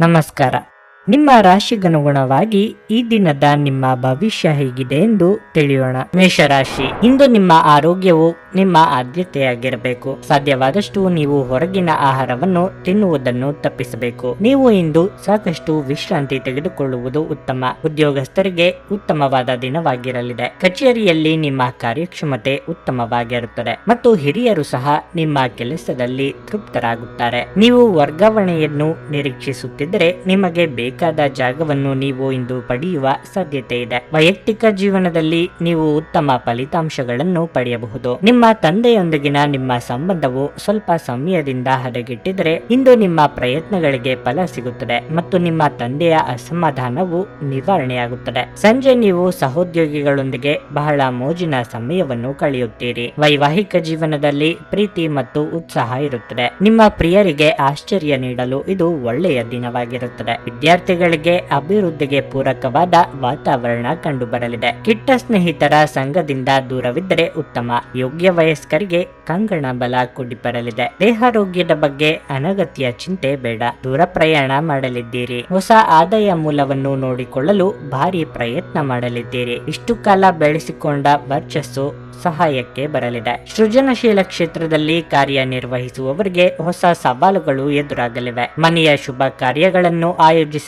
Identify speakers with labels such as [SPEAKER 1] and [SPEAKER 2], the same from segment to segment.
[SPEAKER 1] ನಮಸ್ಕಾರ. ನಿಮ್ಮ ರಾಶಿಗನುಗುಣವಾಗಿ ಈ ದಿನದ ನಿಮ್ಮ ಭವಿಷ್ಯ ಹೇಗಿದೆ ಎಂದು ತಿಳಿಯೋಣ. ಮೇಷರಾಶಿ. ಇಂದು ನಿಮ್ಮ ಆರೋಗ್ಯವು ನಿಮ್ಮ ಆದ್ಯತೆಯಾಗಿರಬೇಕು. ಸಾಧ್ಯವಾದಷ್ಟು ನೀವು ಹೊರಗಿನ ಆಹಾರವನ್ನು ತಿನ್ನುವುದನ್ನು ತಪ್ಪಿಸಬೇಕು. ನೀವು ಇಂದು ಸಾಕಷ್ಟು ವಿಶ್ರಾಂತಿ ತೆಗೆದುಕೊಳ್ಳುವುದು ಉತ್ತಮ. ಉದ್ಯೋಗಸ್ಥರಿಗೆ ಉತ್ತಮವಾದ ದಿನವಾಗಿರಲಿದೆ. ಕಚೇರಿಯಲ್ಲಿ ನಿಮ್ಮ ಕಾರ್ಯಕ್ಷಮತೆ ಉತ್ತಮವಾಗಿರುತ್ತದೆ ಮತ್ತು ಹಿರಿಯರು ಸಹ ನಿಮ್ಮ ಕೆಲಸದಲ್ಲಿ ತೃಪ್ತರಾಗುತ್ತಾರೆ. ನೀವು ವರ್ಗಾವಣೆಯನ್ನು ನಿರೀಕ್ಷಿಸುತ್ತಿದ್ದರೆ ನಿಮಗೆ ಬೇಕಾದ ಜಾಗವನ್ನು ನೀವು ಇಂದು ಪಡೆಯುವ ಸಾಧ್ಯತೆ ಇದೆ. ವೈಯಕ್ತಿಕ ಜೀವನದಲ್ಲಿ ನೀವು ಉತ್ತಮ ಫಲಿತಾಂಶಗಳನ್ನು ಪಡೆಯಬಹುದು. ನಿಮ್ಮ ತಂದೆಯೊಂದಿಗಿನ ನಿಮ್ಮ ಸಂಬಂಧವು ಸ್ವಲ್ಪ ಸಮಯದಿಂದ ಹದಗೆಟ್ಟಿದರೆ ಇಂದು ನಿಮ್ಮ ಪ್ರಯತ್ನಗಳಿಗೆ ಫಲ ಸಿಗುತ್ತದೆ ಮತ್ತು ನಿಮ್ಮ ತಂದೆಯ ಅಸಮಾಧಾನವು ನಿವಾರಣೆಯಾಗುತ್ತದೆ. ಸಂಜೆ ನೀವು ಸಹೋದ್ಯೋಗಿಗಳೊಂದಿಗೆ ಬಹಳ ಮೋಜಿನ ಸಮಯವನ್ನು ಕಳೆಯುತ್ತೀರಿ. ವೈವಾಹಿಕ ಜೀವನದಲ್ಲಿ ಪ್ರೀತಿ ಮತ್ತು ಉತ್ಸಾಹ ಇರುತ್ತದೆ. ನಿಮ್ಮ ಪ್ರಿಯರಿಗೆ ಆಶ್ಚರ್ಯ ನೀಡಲು ಇದು ಒಳ್ಳೆಯ ದಿನವಾಗಿರುತ್ತದೆ. ವಿದ್ಯಾರ್ಥಿಗಳಿಗೆ ಅಭಿವೃದ್ಧಿಗೆ ಪೂರಕವಾದ ವಾತಾವರಣ ಕಂಡುಬರಲಿದೆ. ಕಿಟ್ಟ ಸ್ನೇಹಿತರ ಸಂಘದಿಂದ ದೂರವಿದ್ದರೆ ಉತ್ತಮ. ಯೋಗ್ಯ ವಯಸ್ಕರಿಗೆ ಕಂಗಣ ಬಲ ಕೂಡಿ ಬರಲಿದೆ ದೇಹಾರೋಗ್ಯದ ಬಗ್ಗೆ ಅನಗತ್ಯ ಚಿಂತೆ ಬೇಡ. ದೂರ ಪ್ರಯಾಣ ಮಾಡಲಿದ್ದೀರಿ. ಹೊಸ ಆದಾಯ ಮೂಲವನ್ನು ನೋಡಿಕೊಳ್ಳಲು ಭಾರಿ ಪ್ರಯತ್ನ ಮಾಡಲಿದ್ದೀರಿ. ಇಷ್ಟು ಕಾಲ ಬೆಳೆಸಿಕೊಂಡ ವರ್ಚಸ್ಸು ಸಹಾಯಕ್ಕೆ ಬರಲಿದೆ. ಸೃಜನಶೀಲ ಕ್ಷೇತ್ರದಲ್ಲಿ ಕಾರ್ಯನಿರ್ವಹಿಸುವವರಿಗೆ ಹೊಸ ಸವಾಲುಗಳು ಎದುರಾಗಲಿವೆ. ಮನೆಯ ಶುಭ ಕಾರ್ಯಗಳನ್ನು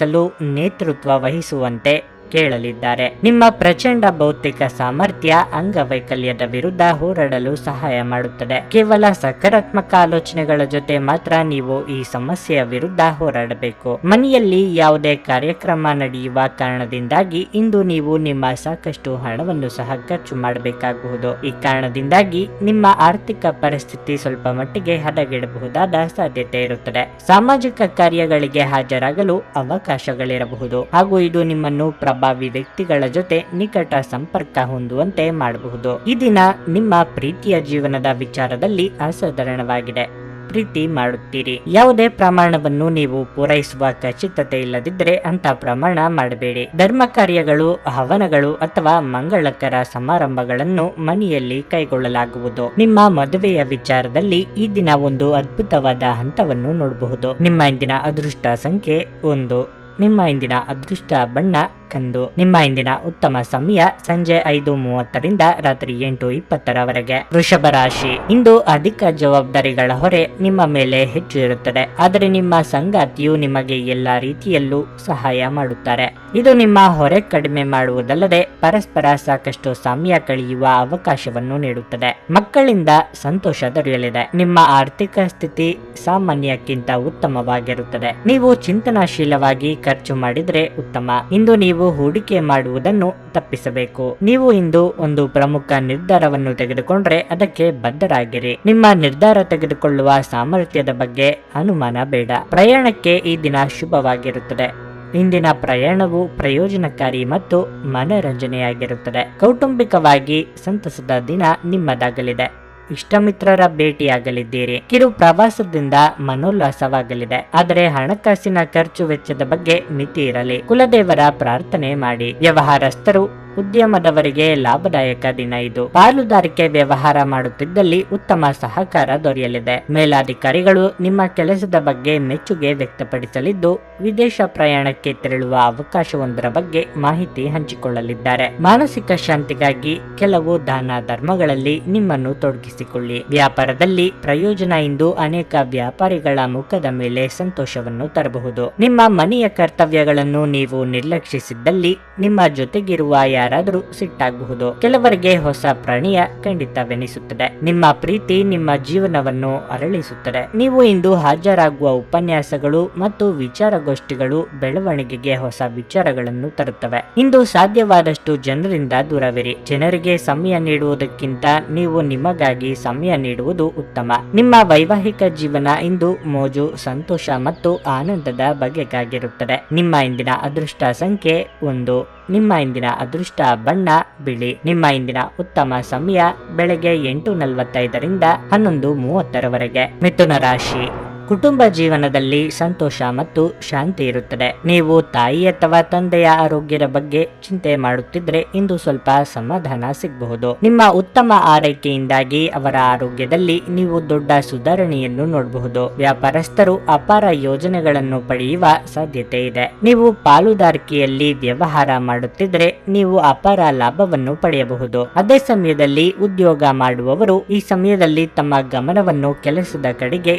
[SPEAKER 1] ಆಯೋಜಿಸಲು ನೇತೃತ್ವ ವಹಿಸುವಂತೆ ಕೇಳಲಿದ್ದಾರೆ. ನಿಮ್ಮ ಪ್ರಚಂಡ ಭೌತಿಕ ಸಾಮರ್ಥ್ಯ ಅಂಗವೈಕಲ್ಯದ ವಿರುದ್ಧ ಹೋರಾಡಲು ಸಹಾಯ ಮಾಡುತ್ತದೆ. ಕೇವಲ ಸಕಾರಾತ್ಮಕ ಆಲೋಚನೆಗಳ ಜೊತೆ ಮಾತ್ರ ನೀವು ಈ ಸಮಸ್ಯೆಯ ವಿರುದ್ಧ ಹೋರಾಡಬೇಕು. ಮನೆಯಲ್ಲಿ ಯಾವುದೇ ಕಾರ್ಯಕ್ರಮ ನಡೆಯುವ ಕಾರಣದಿಂದಾಗಿ ಇಂದು ನೀವು ನಿಮ್ಮ ಸಾಕಷ್ಟು ಹಣವನ್ನು ಸಹ ಖರ್ಚು ಮಾಡಬೇಕಾಗಬಹುದು ಈ ಕಾರಣದಿಂದಾಗಿ ನಿಮ್ಮ ಆರ್ಥಿಕ ಪರಿಸ್ಥಿತಿ ಸ್ವಲ್ಪ ಮಟ್ಟಿಗೆ ಹದಗೆಡಬಹುದಾದ ಸಾಧ್ಯತೆ ಇರುತ್ತದೆ. ಸಾಮಾಜಿಕ ಕಾರ್ಯಗಳಿಗೆ ಹಾಜರಾಗಲು ಅವಕಾಶಗಳಿರಬಹುದು. ಹಾಗೂ ಇದು ನಿಮ್ಮನ್ನು ಪ್ರಭಾವಿ ವ್ಯಕ್ತಿಗಳ ಜೊತೆ ನಿಕಟ ಸಂಪರ್ಕ ಹೊಂದುವಂತೆ ಮಾಡಬಹುದು. ಈ ದಿನ ನಿಮ್ಮ ಪ್ರೀತಿಯ ಜೀವನದ ವಿಚಾರದಲ್ಲಿ ಅಸಾಧಾರಣವಾಗಿದೆ. ಪ್ರೀತಿ ಮಾಡುತ್ತೀರಿ. ಯಾವುದೇ ಪ್ರಮಾಣವನ್ನು ನೀವು ಪೂರೈಸುವ ಖಚಿತತೆ ಇಲ್ಲದಿದ್ದರೆ ಅಂತ ಪ್ರಮಾಣ ಮಾಡಬೇಡಿ. ಧರ್ಮ ಕಾರ್ಯಗಳು, ಹವನಗಳು ಅಥವಾ ಮಂಗಳಕರ ಸಮಾರಂಭಗಳನ್ನು ಮನೆಯಲ್ಲಿ ಕೈಗೊಳ್ಳಲಾಗುವುದು. ನಿಮ್ಮ ಮದುವೆಯ ವಿಚಾರದಲ್ಲಿ ಈ ದಿನ ಒಂದು ಅದ್ಭುತವಾದ ಹಂತವನ್ನು ನೋಡಬಹುದು. ನಿಮ್ಮ ಇಂದಿನ ಅದೃಷ್ಟ ಸಂಖ್ಯೆ ಒಂದು. ನಿಮ್ಮ ಇಂದಿನ ಅದೃಷ್ಟ ಬಣ್ಣ ಕಂದು ನಿಮ್ಮ ಇಂದಿನ ಉತ್ತಮ ಸಮಯ ಸಂಜೆ ಐದು ಮೂವತ್ತರಿಂದ ರಾತ್ರಿ ಎಂಟು ಇಪ್ಪತ್ತರವರೆಗೆ. ವೃಷಭ ರಾಶಿ. ಇಂದು ಅಧಿಕ ಜವಾಬ್ದಾರಿಗಳ ಹೊರೆ ನಿಮ್ಮ ಮೇಲೆ ಹೆಚ್ಚು ಇರುತ್ತದೆ. ಆದರೆ ನಿಮ್ಮ ಸಂಗಾತಿಯು ನಿಮಗೆ ಎಲ್ಲಾ ರೀತಿಯಲ್ಲೂ ಸಹಾಯ ಮಾಡುತ್ತಾರೆ. ಇದು ನಿಮ್ಮ ಹೊರೆ ಕಡಿಮೆ ಮಾಡುವುದಲ್ಲದೆ ಪರಸ್ಪರ ಸಾಕಷ್ಟು ಸಮಯ ಕಳೆಯುವ ಅವಕಾಶವನ್ನು ನೀಡುತ್ತದೆ. ಮಕ್ಕಳಿಂದ ಸಂತೋಷ ದೊರೆಯಲಿದೆ. ನಿಮ್ಮ ಆರ್ಥಿಕ ಸ್ಥಿತಿ ಸಾಮಾನ್ಯಕ್ಕಿಂತ ಉತ್ತಮವಾಗಿರುತ್ತದೆ. ನೀವು ಚಿಂತನಾಶೀಲವಾಗಿ ಖರ್ಚು ಮಾಡಿದರೆ ಉತ್ತಮ. ಇಂದು ನೀವು ಹೂಡಿಕೆ ಮಾಡುವುದನ್ನು ತಪ್ಪಿಸಬೇಕು. ನೀವು ಇಂದು ಒಂದು ಪ್ರಮುಖ ನಿರ್ಧಾರವನ್ನು ತೆಗೆದುಕೊಂಡ್ರೆ ಅದಕ್ಕೆ ಬದ್ಧರಾಗಿರಿ. ನಿಮ್ಮ ನಿರ್ಧಾರ ತೆಗೆದುಕೊಳ್ಳುವ ಸಾಮರ್ಥ್ಯದ ಬಗ್ಗೆ ಅನುಮಾನ ಬೇಡ. ಪ್ರಯಾಣಕ್ಕೆ ಈ ದಿನ ಶುಭವಾಗಿರುತ್ತದೆ. ಇಂದಿನ ಪ್ರಯಾಣವು ಪ್ರಯೋಜನಕಾರಿ ಮತ್ತು ಮನರಂಜನೆಯಾಗಿರುತ್ತದೆ. ಕೌಟುಂಬಿಕವಾಗಿ ಸಂತಸದ ದಿನ ನಿಮ್ಮದಾಗಲಿದೆ. ಇಷ್ಟಮಿತ್ರರ ಭೇಟಿಯಾಗಲಿದ್ದೀರಿ. ಕಿರು ಪ್ರವಾಸದಿಂದ ಮನೋಲ್ಲಾಸವಾಗಲಿದೆ. ಆದರೆ ಹಣಕಾಸಿನ ಖರ್ಚು ವೆಚ್ಚದ ಬಗ್ಗೆ ಮಿತಿ ಇರಲಿ. ಕುಲದೇವರ ಪ್ರಾರ್ಥನೆ ಮಾಡಿ. ವ್ಯವಹಾರಸ್ಥರು ಉದ್ಯಮದವರಿಗೆ ಲಾಭದಾಯಕ ದಿನ ಇದು. ಪಾಲುದಾರಿಕೆ ವ್ಯವಹಾರ ಮಾಡುತ್ತಿದ್ದಲ್ಲಿ ಉತ್ತಮ ಸಹಕಾರ ದೊರೆಯಲಿದೆ. ಮೇಲಾಧಿಕಾರಿಗಳು ನಿಮ್ಮ ಕೆಲಸದ ಬಗ್ಗೆ ಮೆಚ್ಚುಗೆ ವ್ಯಕ್ತಪಡಿಸಲಿದ್ದು, ವಿದೇಶ ಪ್ರಯಾಣಕ್ಕೆ ತೆರಳುವ ಅವಕಾಶವೊಂದರ ಬಗ್ಗೆ ಮಾಹಿತಿ ಹಂಚಿಕೊಳ್ಳಲಿದ್ದಾರೆ. ಮಾನಸಿಕ ಶಾಂತಿಗಾಗಿ ಕೆಲವು ದಾನ ಧರ್ಮಗಳಲ್ಲಿ ನಿಮ್ಮನ್ನು ತೊಡಗಿಸಿಕೊಳ್ಳಿ. ವ್ಯಾಪಾರದಲ್ಲಿ ಪ್ರಯೋಜನ ಇಂದು ಅನೇಕ ವ್ಯಾಪಾರಿಗಳ ಮುಖದ ಮೇಲೆ ಸಂತೋಷವನ್ನು ತರಬಹುದು. ನಿಮ್ಮ ಮನೆಯ ಕರ್ತವ್ಯಗಳನ್ನು ನೀವು ನಿರ್ಲಕ್ಷಿಸಿದ್ದಲ್ಲಿ ನಿಮ್ಮ ಜೊತೆಗಿರುವ ಯಾರಾದರೂ ಸಿಟ್ಟಾಗಬಹುದು. ಕೆಲವರಿಗೆ ಹೊಸ ಪ್ರಾಣಿಯ ಖಂಡಿತವೆನಿಸುತ್ತದೆ. ನಿಮ್ಮ ಪ್ರೀತಿ ನಿಮ್ಮ ಜೀವನವನ್ನು ಅರಳಿಸುತ್ತದೆ. ನೀವು ಇಂದು ಹಾಜರಾಗುವ ಉಪನ್ಯಾಸಗಳು ಮತ್ತು ವಿಚಾರಗೋಷ್ಠಿಗಳು ಬೆಳವಣಿಗೆಗೆ ಹೊಸ ವಿಚಾರಗಳನ್ನು ತರುತ್ತವೆ. ಇಂದು ಸಾಧ್ಯವಾದಷ್ಟು ಜನರಿಂದ ದೂರವಿರಿ. ಜನರಿಗೆ ಸಮಯ ನೀಡುವುದಕ್ಕಿಂತ ನೀವು ನಿಮಗಾಗಿ ಸಮಯ ನೀಡುವುದು ಉತ್ತಮ. ನಿಮ್ಮ ವೈವಾಹಿಕ ಜೀವನ ಇಂದು ಮೋಜು, ಸಂತೋಷ ಮತ್ತು ಆನಂದದ ಬಗೆಗಾಗಿರುತ್ತದೆ. ನಿಮ್ಮ ಇಂದಿನ ಅದೃಷ್ಟ ಸಂಖ್ಯೆ ಒಂದು. ನಿಮ್ಮ ಇಂದಿನ ಅದೃಷ್ಟ ಬಣ್ಣ, ಬಿಳಿ. ನಿಮ್ಮ ಇಂದಿನ ಉತ್ತಮ ಸಮಯ ಬೆಳಗ್ಗೆ ಎಂಟು ನಲವತ್ತೈದರಿಂದ ಹನ್ನೊಂದು ಮೂವತ್ತರವರೆಗೆ. ಮಿಥುನ ರಾಶಿ. ಕುಟುಂಬ ಜೀವನದಲ್ಲಿ ಸಂತೋಷ ಮತ್ತು ಶಾಂತಿ ಇರುತ್ತದೆ. ನೀವು ತಾಯಿ ಅಥವಾ ತಂದೆಯ ಆರೋಗ್ಯದ ಬಗ್ಗೆ ಚಿಂತೆ ಮಾಡುತ್ತಿದ್ರೆ ಇಂದು ಸ್ವಲ್ಪ ಸಮಾಧಾನ ಸಿಗಬಹುದು. ನಿಮ್ಮ ಉತ್ತಮ ಆರೈಕೆಯಿಂದಾಗಿ ಅವರ ಆರೋಗ್ಯದಲ್ಲಿ ನೀವು ದೊಡ್ಡ ಸುಧಾರಣೆಯನ್ನು ನೋಡಬಹುದು. ವ್ಯಾಪಾರಸ್ಥರು ಅಪಾರ ಯೋಜನೆಗಳನ್ನು ಪಡೆಯುವ ಸಾಧ್ಯತೆ ಇದೆ. ನೀವು ಪಾಲುದಾರಿಕೆಯಲ್ಲಿ ವ್ಯವಹಾರ ಮಾಡುತ್ತಿದ್ರೆ ನೀವು ಅಪಾರ ಲಾಭವನ್ನು ಪಡೆಯಬಹುದು. ಅದೇ ಸಮಯದಲ್ಲಿ ಉದ್ಯೋಗ ಮಾಡುವವರು ಈ ಸಮಯದಲ್ಲಿ ತಮ್ಮ ಗಮನವನ್ನು ಕೆಲಸದ ಕಡೆಗೆ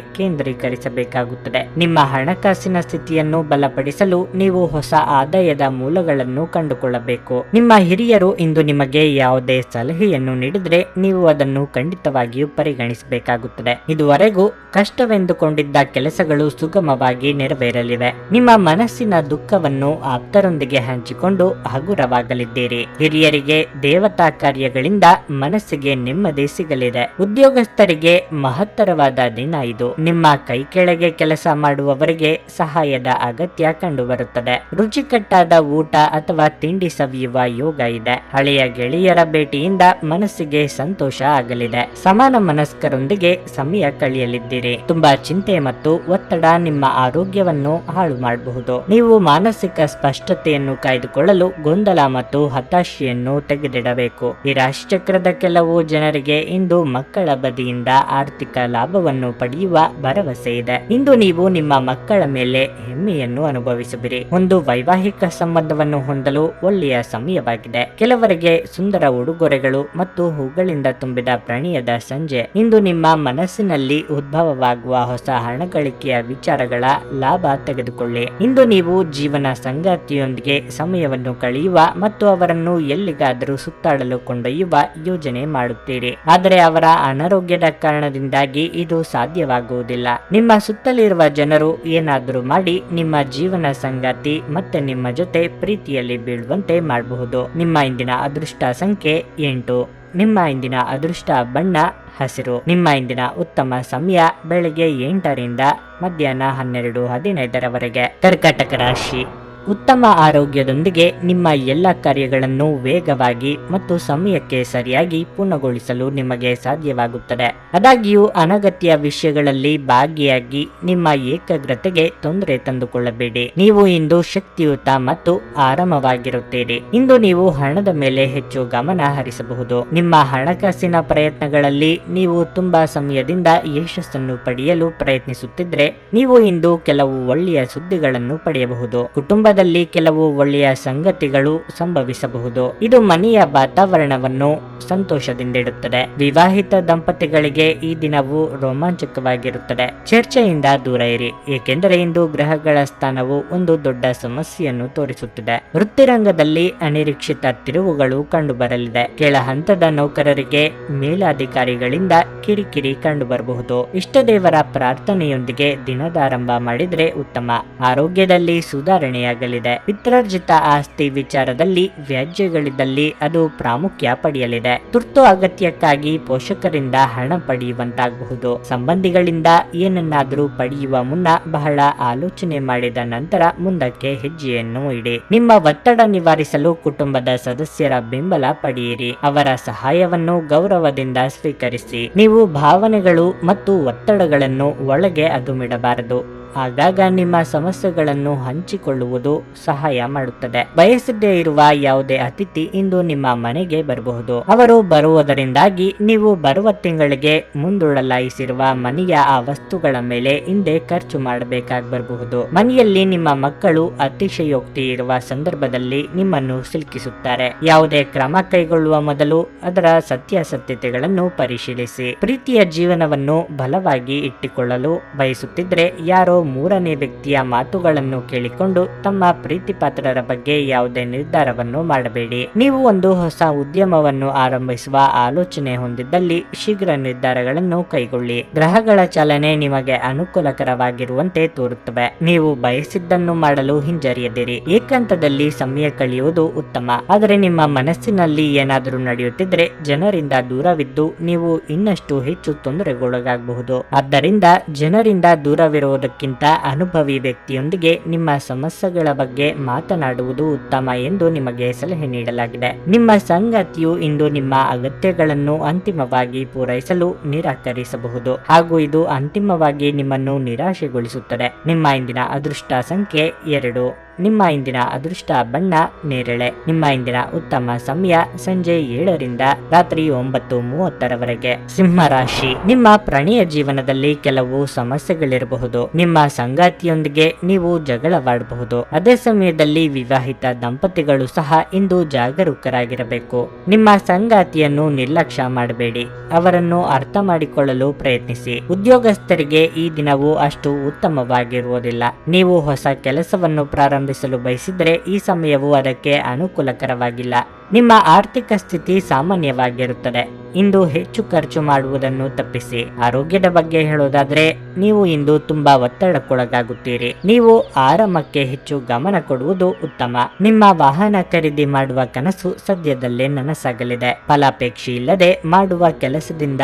[SPEAKER 1] ಕೇಂದ್ರೀಕರಿಸಬೇಕಾಗುತ್ತದೆ ನಿಮ್ಮ ಹಣಕಾಸಿನ ಸ್ಥಿತಿಯನ್ನು ಬಲಪಡಿಸಲು ನೀವು ಹೊಸ ಆದಾಯದ ಮೂಲಗಳನ್ನು ಕಂಡುಕೊಳ್ಳಬೇಕು. ನಿಮ್ಮ ಹಿರಿಯರು ಇಂದು ನಿಮಗೆ ಯಾವುದೇ ಸಲಹೆಯನ್ನು ನೀಡಿದ್ರೆ ನೀವು ಅದನ್ನು ಖಂಡಿತವಾಗಿಯೂ ಪರಿಗಣಿಸಬೇಕಾಗುತ್ತದೆ. ಇದುವರೆಗೂ ಕಷ್ಟವೆಂದುಕೊಂಡಿದ್ದ ಕೆಲಸಗಳು ಸುಗಮವಾಗಿ ನೆರವೇರಲಿವೆ. ನಿಮ್ಮ ಮನಸ್ಸಿನ ದುಃಖವನ್ನು ಆಪ್ತರೊಂದಿಗೆ ಹಂಚಿಕೊಂಡು ಹಗುರವಾಗಲಿದ್ದೀರಿ. ಹಿರಿಯರಿಗೆ ದೇವತಾ ಕಾರ್ಯಗಳಿಂದ ಮನಸ್ಸಿಗೆ ನೆಮ್ಮದಿ ಸಿಗಲಿದೆ. ಉದ್ಯೋಗಸ್ಥರಿಗೆ ಮಹತ್ತರವಾದ ದಿನ ಇದು. ನಿಮ್ಮ ಕೈ ಕೆಳಗೆ ಕೆಲಸ ಮಾಡುವವರಿಗೆ ಸಹಾಯದ ಅಗತ್ಯ ಕಂಡುಬರುತ್ತದೆ. ರುಚಿಕಟ್ಟಾದ ಊಟ ಅಥವಾ ತಿಂಡಿ ಸವಿಯುವ ಯೋಗ ಇದೆ. ಹಳೆಯ ಗೆಳೆಯರ ಭೇಟಿಯಿಂದ ಮನಸ್ಸಿಗೆ ಸಂತೋಷ ಆಗಲಿದೆ. ಸಮಾನ ಮನಸ್ಕರೊಂದಿಗೆ ಸಮಯ ಕಳೆಯಲಿದ್ದೀರಿ. ತುಂಬಾ ಚಿಂತೆ ಮತ್ತು ಒತ್ತಡ ನಿಮ್ಮ ಆರೋಗ್ಯವನ್ನು ಹಾಳು ಮಾಡಬಹುದು. ನೀವು ಮಾನಸಿಕ ಸ್ಪಷ್ಟತೆಯನ್ನು ಕಾಯ್ದುಕೊಳ್ಳಲು ಗೊಂದಲ ಮತ್ತು ಹತಾಶೆಯನ್ನು ತೆಗೆದಿಡಬೇಕು. ಈ ರಾಶಿಚಕ್ರದ ಕೆಲವು ಜನರಿಗೆ ಇಂದು ಮಕ್ಕಳ ಬದಿಯಿಂದ ಆರ್ಥಿಕ ಲಾಭವನ್ನು ಪಡೆಯುವ ಭರವಸೆ ಇದೆ. ಇಂದು ನೀವು ನಿಮ್ಮ ಮಕ್ಕಳ ಮೇಲೆ ಹೆಮ್ಮೆಯನ್ನು ಅನುಭವಿಸಬಿರಿ ಒಂದು ವೈವಾಹಿಕ ಸಂಬಂಧವನ್ನು ಹೊಂದಲು ಒಳ್ಳೆಯ ಸಮಯವಾಗಿದೆ. ಕೆಲವರಿಗೆ ಸುಂದರ ಉಡುಗೊರೆಗಳು ಮತ್ತು ಹೂಗಳಿಂದ ತುಂಬಿದ ಪ್ರಣಯದ ಸಂಜೆ. ಇಂದು ನಿಮ್ಮ ಮನಸ್ಸಿನಲ್ಲಿ ಉದ್ಭವವಾಗುವ ಹೊಸ ಹಣಗಳಿಕೆಯ ವಿಚಾರಗಳ ಲಾಭ ತೆಗೆದುಕೊಳ್ಳಿ. ಇಂದು ನೀವು ಜೀವನ ಸಂಗಾತಿಯೊಂದಿಗೆ ಸಮಯವನ್ನು ಕಳೆಯುವ ಮತ್ತು ಅವರನ್ನು ಎಲ್ಲಿಗಾದರೂ ಸುತ್ತಾಡಲು ಕೊಂಡೊಯ್ಯುವ ಯೋಜನೆ ಮಾಡುತ್ತೀರಿ. ಆದರೆ ಅವರ ಅನಾರೋಗ್ಯದ ಕಾರಣದಿಂದಾಗಿ ಇದು ಸಾಧ್ಯವಾಗುವುದಿಲ್ಲ. ಸುತ್ತಲಿರುವ ಜನರು ಏನಾದರೂ ಮಾಡಿ ನಿಮ್ಮ ಜೀವನ ಸಂಗಾತಿ ಮತ್ತೆ ನಿಮ್ಮ ಜೊತೆ ಪ್ರೀತಿಯಲ್ಲಿ ಬೀಳುವಂತೆ ಮಾಡಬಹುದು. ನಿಮ್ಮ ಇಂದಿನ ಅದೃಷ್ಟ ಸಂಖ್ಯೆ ಎಂಟು. ನಿಮ್ಮ ಇಂದಿನ ಅದೃಷ್ಟ ಬಣ್ಣ, ಹಸಿರು. ನಿಮ್ಮ ಇಂದಿನ ಉತ್ತಮ ಸಮಯ ಬೆಳಿಗ್ಗೆ ಎಂಟರಿಂದ ಮಧ್ಯಾಹ್ನ ಹನ್ನೆರಡು ಹದಿನೈದರವರೆಗೆ. ಕರ್ಕಾಟಕ ರಾಶಿ. ಉತ್ತಮ ಆರೋಗ್ಯದೊಂದಿಗೆ ನಿಮ್ಮ ಎಲ್ಲ ಕಾರ್ಯಗಳನ್ನು ವೇಗವಾಗಿ ಮತ್ತು ಸಮಯಕ್ಕೆ ಸರಿಯಾಗಿ ಪೂರ್ಣಗೊಳಿಸಲು ನಿಮಗೆ ಸಾಧ್ಯವಾಗುತ್ತದೆ. ಆದಾಗ್ಯೂ, ಅನಗತ್ಯ ವಿಷಯಗಳಲ್ಲಿ ಭಾಗಿಯಾಗಿ ನಿಮ್ಮ ಏಕಾಗ್ರತೆಗೆ ತೊಂದರೆ ತಂದುಕೊಳ್ಳಬೇಡಿ. ನೀವು ಇಂದು ಶಕ್ತಿಯುತ ಮತ್ತು ಆರಾಮವಾಗಿರುತ್ತೀರಿ. ಇಂದು ನೀವು ಹಣದ ಮೇಲೆ ಹೆಚ್ಚು ಗಮನ ಹರಿಸಬಹುದು. ನಿಮ್ಮ ಹಣಕಾಸಿನ ಪ್ರಯತ್ನಗಳಲ್ಲಿ ನೀವು ತುಂಬಾ ಸಮಯದಿಂದ ಯಶಸ್ಸನ್ನು ಪಡೆಯಲು ಪ್ರಯತ್ನಿಸುತ್ತಿದ್ರೆ, ನೀವು ಇಂದು ಕೆಲವು ಒಳ್ಳೆಯ ಸುದ್ದಿಗಳನ್ನು ಪಡೆಯಬಹುದು. ಕುಟುಂಬದಲ್ಲಿ ಕೆಲವು ಒಳ್ಳೆಯ ಸಂಗತಿಗಳು ಸಂಭವಿಸಬಹುದು. ಇದು ಮನೆಯ ವಾತಾವರಣವನ್ನು ಸಂತೋಷದಿಂದಿಡುತ್ತದೆ. ವಿವಾಹಿತ ದಂಪತಿಗಳಿಗೆ ಈ ದಿನವು ರೋಮಾಂಚಕವಾಗಿರುತ್ತದೆ. ಚರ್ಚೆಯಿಂದ ದೂರ ಇರಿ, ಏಕೆಂದರೆ ಇಂದು ಗ್ರಹಗಳ ಸ್ಥಾನವು ಒಂದು ದೊಡ್ಡ ಸಮಸ್ಯೆಯನ್ನು ತೋರಿಸುತ್ತಿದೆ. ವೃತ್ತಿರಂಗದಲ್ಲಿ ಅನಿರೀಕ್ಷಿತ ತಿರುವುಗಳು ಕಂಡುಬರಲಿದೆ. ಕೆಳ ಹಂತದ ನೌಕರರಿಗೆ ಮೇಲಾಧಿಕಾರಿಗಳಿಂದ ಕಿರಿಕಿರಿ ಕಂಡುಬರಬಹುದು. ಇಷ್ಟದೇವರ ಪ್ರಾರ್ಥನೆಯೊಂದಿಗೆ ದಿನದಾರಂಭ ಮಾಡಿದರೆ ಉತ್ತಮ. ಆರೋಗ್ಯದಲ್ಲಿ ಸುಧಾರಣೆಯಾಗಲಿದೆ ಪಿತ್ರಾರ್ಜಿತ ಆಸ್ತಿ ವಿಚಾರದಲ್ಲಿ ವ್ಯಾಜ್ಯಗಳಿದ್ದಲ್ಲಿ ಅದು ಪ್ರಾಮುಖ್ಯ ಪಡೆಯಲಿದೆ. ತುರ್ತು ಅಗತ್ಯಕ್ಕಾಗಿ ಪೋಷಕರಿಂದ ಹಣ ಪಡೆಯುವಂತಾಗಬಹುದು ಸಂಬಂಧಿಗಳಿಂದ ಏನನ್ನಾದರೂ ಪಡೆಯುವ ಮುನ್ನ ಬಹಳ ಆಲೋಚನೆ ಮಾಡಿದ ನಂತರ ಮುಂದಕ್ಕೆ ಹೆಜ್ಜೆಯನ್ನು ಇಡಿ. ನಿಮ್ಮ ಒತ್ತಡ ನಿವಾರಿಸಲು ಕುಟುಂಬದ ಸದಸ್ಯರ ಬೆಂಬಲ ಪಡೆಯಿರಿ. ಅವರ ಸಹಾಯವನ್ನು ಗೌರವದಿಂದ ಸ್ವೀಕರಿಸಿ. ನೀವು ಭಾವನೆಗಳು ಮತ್ತು ಒತ್ತಡಗಳನ್ನು ಒಳಗೆ ಅದುಮಿಡಬಾರದು. ಆಗಾಗ ನಿಮ್ಮ ಸಮಸ್ಯೆಗಳನ್ನು ಹಂಚಿಕೊಳ್ಳುವುದು ಸಹಾಯ ಮಾಡುತ್ತದೆ. ಬಯಸದೇ ಇರುವ ಯಾವುದೇ ಅತಿಥಿ ಇಂದು ನಿಮ್ಮ ಮನೆಗೆ ಬರಬಹುದು. ಅವರು ಬರುವುದರಿಂದಾಗಿ ನೀವು ಬರುವ ತಿಂಗಳಿಗೆ ಮುಂದೂಡಲಾಯಿಸಿರುವ ಮನೆಯ ಆ ವಸ್ತುಗಳ ಮೇಲೆ ಹಿಂದೆ ಖರ್ಚು ಮಾಡಬೇಕಾಗಿ ಬರಬಹುದು. ಮನೆಯಲ್ಲಿ ನಿಮ್ಮ ಮಕ್ಕಳು ಅತಿಶಯೋಕ್ತಿ ಇರುವ ಸಂದರ್ಭದಲ್ಲಿ ನಿಮ್ಮನ್ನು ಸಿಲುಕಿಸುತ್ತಾರೆ. ಯಾವುದೇ ಕ್ರಮ ಕೈಗೊಳ್ಳುವ ಮೊದಲು ಅದರ ಸತ್ಯಾಸತ್ಯತೆಗಳನ್ನು ಪರಿಶೀಲಿಸಿ. ಪ್ರೀತಿಯ ಜೀವನವನ್ನು ಬಲವಾಗಿ ಇಟ್ಟುಕೊಳ್ಳಲು ಬಯಸುತ್ತಿದ್ರೆ ಯಾರೋ ಮೂರನೇ ವ್ಯಕ್ತಿಯ ಮಾತುಗಳನ್ನು ಕೇಳಿಕೊಂಡು ತಮ್ಮ ಪ್ರೀತಿ ಪಾತ್ರರ ಬಗ್ಗೆ ಯಾವುದೇ ನಿರ್ಧಾರವನ್ನು ಮಾಡಬೇಡಿ. ನೀವು ಒಂದು ಹೊಸ ಉದ್ಯಮವನ್ನು ಆರಂಭಿಸುವ ಆಲೋಚನೆ ಹೊಂದಿದ್ದಲ್ಲಿ ಶೀಘ್ರ ನಿರ್ಧಾರಗಳನ್ನು ಕೈಗೊಳ್ಳಿ. ಗ್ರಹಗಳ ಚಲನೆ ನಿಮಗೆ ಅನುಕೂಲಕರವಾಗಿರುವಂತೆ ತೋರುತ್ತವೆ. ನೀವು ಬಯಸಿದ್ದನ್ನು ಮಾಡಲು ಹಿಂಜರಿಯದಿರಿ. ಏಕಾಂತದಲ್ಲಿ ಸಮಯ ಕಳೆಯುವುದು ಉತ್ತಮ. ಆದರೆ ನಿಮ್ಮ ಮನಸ್ಸಿನಲ್ಲಿ ಏನಾದರೂ ನಡೆಯುತ್ತಿದ್ರೆ ಜನರಿಂದ ದೂರವಿದ್ದು ನೀವು ಇನ್ನಷ್ಟು ಹೆಚ್ಚು ತೊಂದರೆಗೊಳಗಾಗಬಹುದು. ಆದ್ದರಿಂದ ಜನರಿಂದ ದೂರವಿರುವುದಕ್ಕಿಂತ ನಿಮಗಿಂತ ಅನುಭವಿ ವ್ಯಕ್ತಿಯೊಂದಿಗೆ ನಿಮ್ಮ ಸಮಸ್ಯೆಗಳ ಬಗ್ಗೆ ಮಾತನಾಡುವುದು ಉತ್ತಮ ಎಂದು ನಿಮಗೆ ಸಲಹೆ ನೀಡಲಾಗಿದೆ. ನಿಮ್ಮ ಸಂಗತಿಯು ಇಂದು ನಿಮ್ಮ ಅಗತ್ಯಗಳನ್ನು ಅಂತಿಮವಾಗಿ ಪೂರೈಸಲು ನಿರಾಕರಿಸಬಹುದು ಹಾಗೂ ಇದು ಅಂತಿಮವಾಗಿ ನಿಮ್ಮನ್ನು ನಿರಾಶೆಗೊಳಿಸುತ್ತದೆ. ನಿಮ್ಮ ಇಂದಿನ ಅದೃಷ್ಟ ಸಂಖ್ಯೆ ಎರಡು. ನಿಮ್ಮ ಇಂದಿನ ಅದೃಷ್ಟ ಬಣ್ಣ, ನೇರಳೆ. ನಿಮ್ಮ ಇಂದಿನ ಉತ್ತಮ ಸಮಯ ಸಂಜೆ ಏಳರಿಂದ ರಾತ್ರಿ ಒಂಬತ್ತು ಮೂವತ್ತರವರೆಗೆ. ಸಿಂಹ ರಾಶಿ. ನಿಮ್ಮ ಪ್ರಣಯ ಜೀವನದಲ್ಲಿ ಕೆಲವು ಸಮಸ್ಯೆಗಳಿರಬಹುದು. ನಿಮ್ಮ ಸಂಗಾತಿಯೊಂದಿಗೆ ನೀವು ಜಗಳವಾಡಬಹುದು. ಅದೇ ಸಮಯದಲ್ಲಿ ವಿವಾಹಿತ ದಂಪತಿಗಳು ಸಹ ಇಂದು ಜಾಗರೂಕರಾಗಿರಬೇಕು. ನಿಮ್ಮ ಸಂಗಾತಿಯನ್ನು ನಿರ್ಲಕ್ಷ್ಯ ಮಾಡಬೇಡಿ. ಅವರನ್ನು ಅರ್ಥ ಮಾಡಿಕೊಳ್ಳಲು ಪ್ರಯತ್ನಿಸಿ. ಉದ್ಯೋಗಸ್ಥರಿಗೆ ಈ ದಿನವು ಅಷ್ಟು ಉತ್ತಮವಾಗಿರುವುದಿಲ್ಲ. ನೀವು ಹೊಸ ಕೆಲಸವನ್ನು ಪ್ರಾರಂಭಿಸಲು ಬಯಸಿದರೆ ಈ ಸಮಯವು ಅದಕ್ಕೆ ಅನುಕೂಲಕರವಾಗಿಲ್ಲ. ನಿಮ್ಮ ಆರ್ಥಿಕ ಸ್ಥಿತಿ ಸಾಮಾನ್ಯವಾಗಿರುತ್ತದೆ. ಇಂದು ಹೆಚ್ಚು ಖರ್ಚು ಮಾಡುವುದನ್ನು ತಪ್ಪಿಸಿ. ಆರೋಗ್ಯದ ಬಗ್ಗೆ ಹೇಳೋದಾದ್ರೆ, ನೀವು ಇಂದು ತುಂಬಾ ಒತ್ತಡಕ್ಕೊಳಗಾಗುತ್ತೀರಿ. ನೀವು ಆರಾಮಕ್ಕೆ ಹೆಚ್ಚು ಗಮನ ಕೊಡುವುದು ಉತ್ತಮ. ನಿಮ್ಮ ವಾಹನ ಖರೀದಿ ಮಾಡುವ ಕನಸು ಸದ್ಯದಲ್ಲೇ ನನಸಾಗಲಿದೆ. ಫಲಾಪೇಕ್ಷೆ ಇಲ್ಲದೆ ಮಾಡುವ ಕೆಲಸದಿಂದ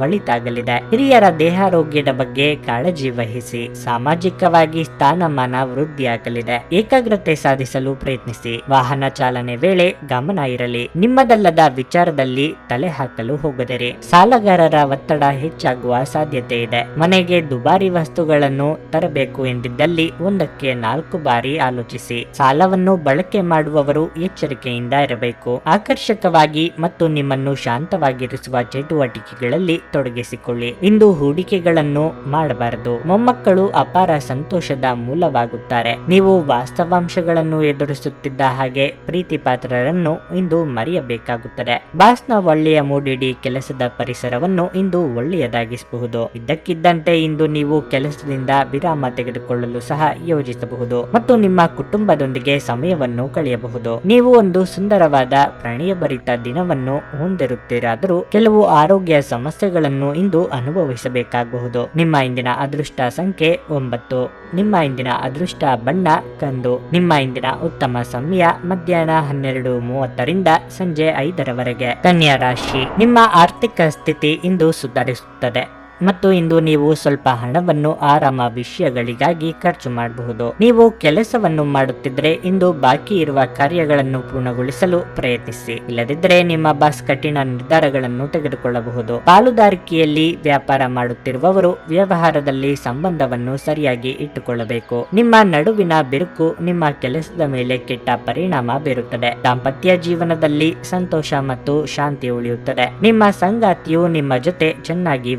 [SPEAKER 1] ಒಳಿತಾಗಲಿದೆ. ಹಿರಿಯರ ದೇಹಾರೋಗ್ಯದ ಬಗ್ಗೆ ಕಾಳಜಿ ವಹಿಸಿ ಸಾಮಾಜಿಕವಾಗಿ ಸ್ಥಾನಮಾನ ವೃದ್ಧಿಯಾಗಲಿದೆ. ಏಕಾಗ್ರತೆ ಸಾಧಿಸಲು ಪ್ರಯತ್ನಿಸಿ. ವಾಹನ ಚಾಲನೆ ವೇಳೆ ಗಮನ ಇರಲಿ. ನಿಮ್ಮದಲ್ಲದ ವಿಚಾರದಲ್ಲಿ ತಲೆ ಹಾಕಲು ಹೋಗದಿರಿ. ಸಾಲಗಾರರ ಒತ್ತಡ ಹೆಚ್ಚಾಗುವ ಸಾಧ್ಯತೆ ಇದೆ. ಮನೆಗೆ ದುಬಾರಿ ವಸ್ತುಗಳನ್ನು ತರಬೇಕು ಎಂದಿದ್ದಲ್ಲಿ ಒಂದಕ್ಕೆ ನಾಲ್ಕು ಬಾರಿ ಆಲೋಚಿಸಿ. ಸಾಲವನ್ನು ಬಳಕೆ ಮಾಡುವವರು ಎಚ್ಚರಿಕೆಯಿಂದ ಇರಬೇಕು. ಆಕರ್ಷಕವಾಗಿ ಮತ್ತು ನಿಮ್ಮನ್ನು ಶಾಂತವಾಗಿರಿಸುವ ಚಟುವಟಿಕೆಗಳಲ್ಲಿ ತೊಡಗಿಸಿಕೊಳ್ಳಿ. ಇಂದು ಹೂಡಿಕೆಗಳನ್ನು ಮಾಡಬಾರದು. ಮೊಮ್ಮಕ್ಕಳು ಅಪಾರ ಸಂತೋಷದ ಮೂಲವಾಗುತ್ತಾರೆ. ನೀವು ವಾಸ್ತವಾಂಶಗಳನ್ನು ಎದುರಿಸುತ್ತಿದ್ದ ಹಾಗೆ ಪ್ರೀತಿ ಪಾತ್ರರನ್ನು ಇಂದು ಮರೆಯಬೇಕಾಗುತ್ತದೆ. ಬಾಸ್ನ ಒಳ್ಳೆಯ ಮೂಡಿಡಿ ಕೆಲಸದ ಪರಿಸರವನ್ನು ಇಂದು ಒಳ್ಳೆಯದಾಗಿಸಬಹುದು. ಇದ್ದಕ್ಕಿದ್ದಂತೆ ಇಂದು ನೀವು ಕೆಲಸದಿಂದ ವಿರಾಮ ತೆಗೆದುಕೊಳ್ಳಲು ಸಹ ಯೋಜಿಸಬಹುದು ಮತ್ತು ನಿಮ್ಮ ಕುಟುಂಬದೊಂದಿಗೆ ಸಮಯವನ್ನು ಕಳೆಯಬಹುದು. ನೀವು ಒಂದು ಸುಂದರವಾದ, ಪ್ರಣಯಭರಿತ ದಿನವನ್ನು ಹೊಂದಿರುತ್ತೀರಾದರೂ ಕೆಲವು ಆರೋಗ್ಯ ಸಮಸ್ಯೆಗಳನ್ನು ಇಂದು ಅನುಭವಿಸಬೇಕಾಗಬಹುದು ನಿಮ್ಮ ಇಂದಿನ ಅದೃಷ್ಟ ಸಂಖ್ಯೆ ಒಂಬತ್ತು. ನಿಮ್ಮ ಇಂದಿನ ಅದೃಷ್ಟ ಬಣ್ಣ ಕಂದು. ನಿಮ್ಮ ಇಂದಿನ ಉತ್ತಮ ಸಮಯ ಮಧ್ಯಾಹ್ನ ಹನ್ನೆರಡು ಮೂವತ್ತರಿಂದ ಸಂಜೆ ಐದರವರೆಗೆ. ಕನ್ಯಾ ರಾಶಿ. ನಿಮ್ಮ ಆರ್ಥಿಕ ಸ್ಥಿತಿ ಇಂದು ಸುಧಾರಿಸುತ್ತದೆ. ಮತ್ತು ಇಂದು ನೀವು ಸ್ವಲ್ಪ ಹಣವನ್ನು ಆರಾಮ ವಿಷಯಗಳಿಗಾಗಿ ಖರ್ಚು ಮಾಡಬಹುದು. ನೀವು ಕೆಲಸವನ್ನು ಮಾಡುತ್ತಿದ್ರೆ ಇಂದು ಬಾಕಿ ಇರುವ ಕಾರ್ಯಗಳನ್ನು ಪೂರ್ಣಗೊಳಿಸಲು ಪ್ರಯತ್ನಿಸಿ. ಇಲ್ಲದಿದ್ದರೆ ನಿಮ್ಮ ಬಾಸ್ ಕಠಿಣ ನಿರ್ಧಾರಗಳನ್ನು ತೆಗೆದುಕೊಳ್ಳಬಹುದು. ಪಾಲುದಾರಿಕೆಯಲ್ಲಿ ವ್ಯಾಪಾರ ಮಾಡುತ್ತಿರುವವರು ವ್ಯವಹಾರದಲ್ಲಿ ಸಂಬಂಧವನ್ನು ಸರಿಯಾಗಿ ಇಟ್ಟುಕೊಳ್ಳಬೇಕು. ನಿಮ್ಮ ನಡುವಿನ ಬಿರುಕು ನಿಮ್ಮ ಕೆಲಸದ ಮೇಲೆ ಕೆಟ್ಟ ಪರಿಣಾಮ ಬೀರುತ್ತದೆ. ದಾಂಪತ್ಯ ಜೀವನದಲ್ಲಿ ಸಂತೋಷ ಮತ್ತು ಶಾಂತಿ ಉಳಿಯುತ್ತದೆ. ನಿಮ್ಮ ಸಂಗಾತಿಯು ನಿಮ್ಮ ಜೊತೆ ಚೆನ್ನಾಗಿ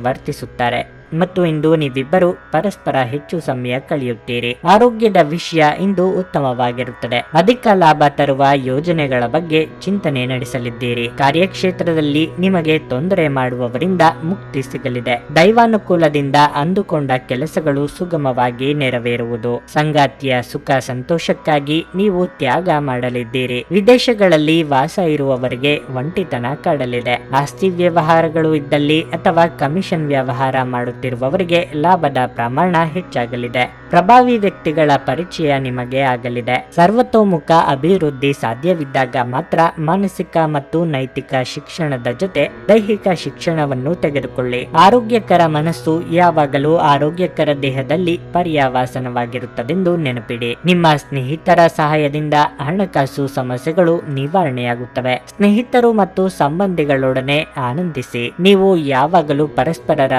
[SPEAKER 1] ವರ್ತಿಸುತ್ತಾರೆ ಮತ್ತು ಇಂದು ನೀವಿಬ್ಬರು ಪರಸ್ಪರ ಹೆಚ್ಚು ಸಮಯ ಕಳೆಯುತ್ತೀರಿ. ಆರೋಗ್ಯದ ವಿಷಯ ಇಂದು ಉತ್ತಮವಾಗಿರುತ್ತದೆ. ಅಧಿಕ ಲಾಭ ತರುವ ಯೋಜನೆಗಳ ಬಗ್ಗೆ ಚಿಂತನೆ ನಡೆಸಲಿದ್ದೀರಿ. ಕಾರ್ಯಕ್ಷೇತ್ರದಲ್ಲಿ ನಿಮಗೆ ತೊಂದರೆ ಮಾಡುವವರಿಂದ ಮುಕ್ತಿ ಸಿಗಲಿದೆ. ದೈವಾನುಕೂಲದಿಂದ ಅಂದುಕೊಂಡ ಕೆಲಸಗಳು ಸುಗಮವಾಗಿ ನೆರವೇರುವುದು. ಸಂಗಾತಿಯ ಸುಖ ಸಂತೋಷಕ್ಕಾಗಿ ನೀವು ತ್ಯಾಗ ಮಾಡಲಿದ್ದೀರಿ. ವಿದೇಶಗಳಲ್ಲಿ ವಾಸ ಇರುವವರಿಗೆ ಒಂಟಿತನ ಕಾಡಲಿದೆ. ಆಸ್ತಿ ವ್ಯವಹಾರಗಳು ಇದ್ದಲ್ಲಿ ಅಥವಾ ಕಮಿಷನ್ ವ್ಯವಹಾರ ಮಾಡುತ್ತಿರುವವರಿಗೆ ಲಾಭದ ಪ್ರಮಾಣ ಹೆಚ್ಚಾಗಲಿದೆ. ಪ್ರಭಾವಿ ವ್ಯಕ್ತಿಗಳ ಪರಿಚಯ ನಿಮಗೆ ಆಗಲಿದೆ. ಸರ್ವತೋಮುಖ ಅಭಿವೃದ್ಧಿ ಸಾಧ್ಯವಿದ್ದಾಗ ಮಾತ್ರ ಮಾನಸಿಕ ಮತ್ತು ನೈತಿಕ ಶಿಕ್ಷಣದ ಜೊತೆ ದೈಹಿಕ ಶಿಕ್ಷಣವನ್ನು ತೆಗೆದುಕೊಳ್ಳಿ. ಆರೋಗ್ಯಕರ ಮನಸ್ಸು ಯಾವಾಗಲೂ ಆರೋಗ್ಯಕರ ದೇಹದಲ್ಲಿ ಪರ್ಯಾವಾಸನವಾಗಿರುತ್ತದೆಂದು ನೆನಪಿಡಿ. ನಿಮ್ಮ ಸ್ನೇಹಿತರ ಸಹಾಯದಿಂದ ಹಣಕಾಸು ಸಮಸ್ಯೆಗಳು ನಿವಾರಣೆಯಾಗುತ್ತವೆ. ಸ್ನೇಹಿತರು ಮತ್ತು ಸಂಬಂಧಿಗಳೊಡನೆ ಆನಂದಿಸಿ. ನೀವು ಯಾವಾಗಲೂ ಪರಸ್ಪರರ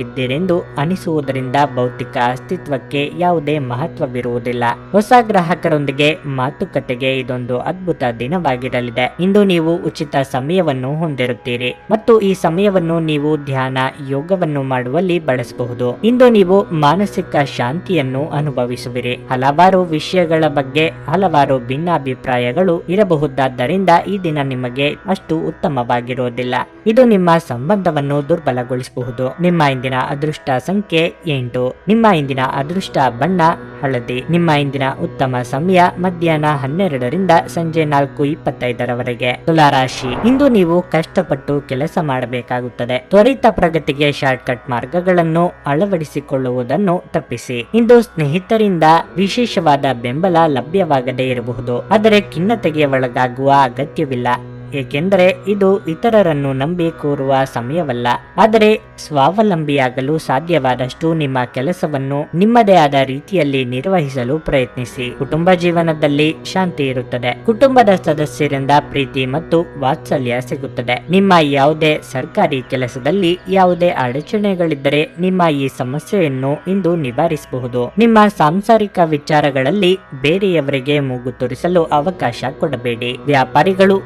[SPEAKER 1] ಪ್ರೀತಿಯಲ್ಲಿದ್ದೀರೆಂದು ಅನಿಸುವುದರಿಂದ ಭೌತಿಕ ಅಸ್ತಿತ್ವಕ್ಕೆ ಯಾವುದೇ ಮಹತ್ವವಿರುವುದಿಲ್ಲ. ಹೊಸ ಗ್ರಾಹಕರೊಂದಿಗೆ ಮಾತುಕತೆಗೆ ಇದೊಂದು ಅದ್ಭುತ ದಿನವಾಗಿರಲಿದೆ. ಇಂದು ನೀವು ಉಚಿತ ಸಮಯವನ್ನು ಹೊಂದಿರುತ್ತೀರಿ ಮತ್ತು ಈ ಸಮಯವನ್ನು ನೀವು ಧ್ಯಾನ, ಯೋಗವನ್ನು ಮಾಡುವಲ್ಲಿ ಬಳಸಬಹುದು. ಇಂದು ನೀವು ಮಾನಸಿಕ ಶಾಂತಿಯನ್ನು ಅನುಭವಿಸುವಿರಿ. ಹಲವಾರು ವಿಷಯಗಳ ಬಗ್ಗೆ ಹಲವಾರು ಭಿನ್ನಾಭಿಪ್ರಾಯಗಳು ಇರಬಹುದಾದ್ದರಿಂದ ಈ ದಿನ ನಿಮಗೆ ಅಷ್ಟು ಉತ್ತಮವಾಗಿರುವುದಿಲ್ಲ. ಇದು ನಿಮ್ಮ ಸಂಬಂಧವನ್ನು ದುರ್ಬಲಗೊಳಿಸಬಹುದು. ನಿಮ್ಮ ಇಂದಿನ ಅದೃಷ್ಟ ಸಂಖ್ಯೆ ಎಂಟು. ನಿಮ್ಮ ಇಂದಿನ ಅದೃಷ್ಟ ಬಣ್ಣ, ಹಳದಿ. ನಿಮ್ಮ ಇಂದಿನ ಉತ್ತಮ ಸಮಯ ಮಧ್ಯಾಹ್ನ ಹನ್ನೆರಡರಿಂದ ಸಂಜೆ ನಾಲ್ಕು ಇಪ್ಪತ್ತೈದರವರೆಗೆ. ತುಲಾರಾಶಿ. ಇಂದು ನೀವು ಕಷ್ಟಪಟ್ಟು ಕೆಲಸ ಮಾಡಬೇಕಾಗುತ್ತದೆ. ತ್ವರಿತ ಪ್ರಗತಿಗೆ ಶಾರ್ಟ್ಕಟ್ ಮಾರ್ಗಗಳನ್ನು ಅಳವಡಿಸಿಕೊಳ್ಳುವುದನ್ನು ತಪ್ಪಿಸಿ. ಇಂದು ಸ್ನೇಹಿತರಿಂದ ವಿಶೇಷವಾದ ಬೆಂಬಲ ಲಭ್ಯವಾಗದೇ ಇರಬಹುದು. ಆದರೆ ಖಿನ್ನತೆಗೆ ಒಳಗಾಗುವ ಅಗತ್ಯವಿಲ್ಲ. ಏಕೆಂದರೆ ಇದು ಇತರರನ್ನು ನಂಬಿ ಕೂರುವ ಸಮಯವಲ್ಲ. ಆದರೆ ಸ್ವಾವಲಂಬಿಯಾಗಲು ಸಾಧ್ಯವಾದಷ್ಟು ನಿಮ್ಮ ಕೆಲಸವನ್ನು ನಿಮ್ಮದೇ ಆದ ರೀತಿಯಲ್ಲಿ ನಿರ್ವಹಿಸಲು ಪ್ರಯತ್ನಿಸಿ. ಕುಟುಂಬ ಜೀವನದಲ್ಲಿ ಶಾಂತಿ ಇರುತ್ತದೆ. ಕುಟುಂಬದ ಸದಸ್ಯರಿಂದ ಪ್ರೀತಿ ಮತ್ತು ವಾತ್ಸಲ್ಯ ಸಿಗುತ್ತದೆ. ನಿಮ್ಮ ಯಾವುದೇ ಸರ್ಕಾರಿ ಕೆಲಸದಲ್ಲಿ ಯಾವುದೇ ಅಡಚಣೆಗಳಿದ್ದರೆ ನಿಮ್ಮ ಈ ಸಮಸ್ಯೆಯನ್ನು ಇಂದು ನಿವಾರಿಸಬಹುದು. ನಿಮ್ಮ ಸಾಂಸಾರಿಕ ವಿಚಾರಗಳಲ್ಲಿ ಬೇರೆಯವರಿಗೆ ಮೂಗು ತೋರಿಸಲು ಅವಕಾಶ ಕೊಡಬೇಡಿ. ವ್ಯಾಪಾರಿಗಳು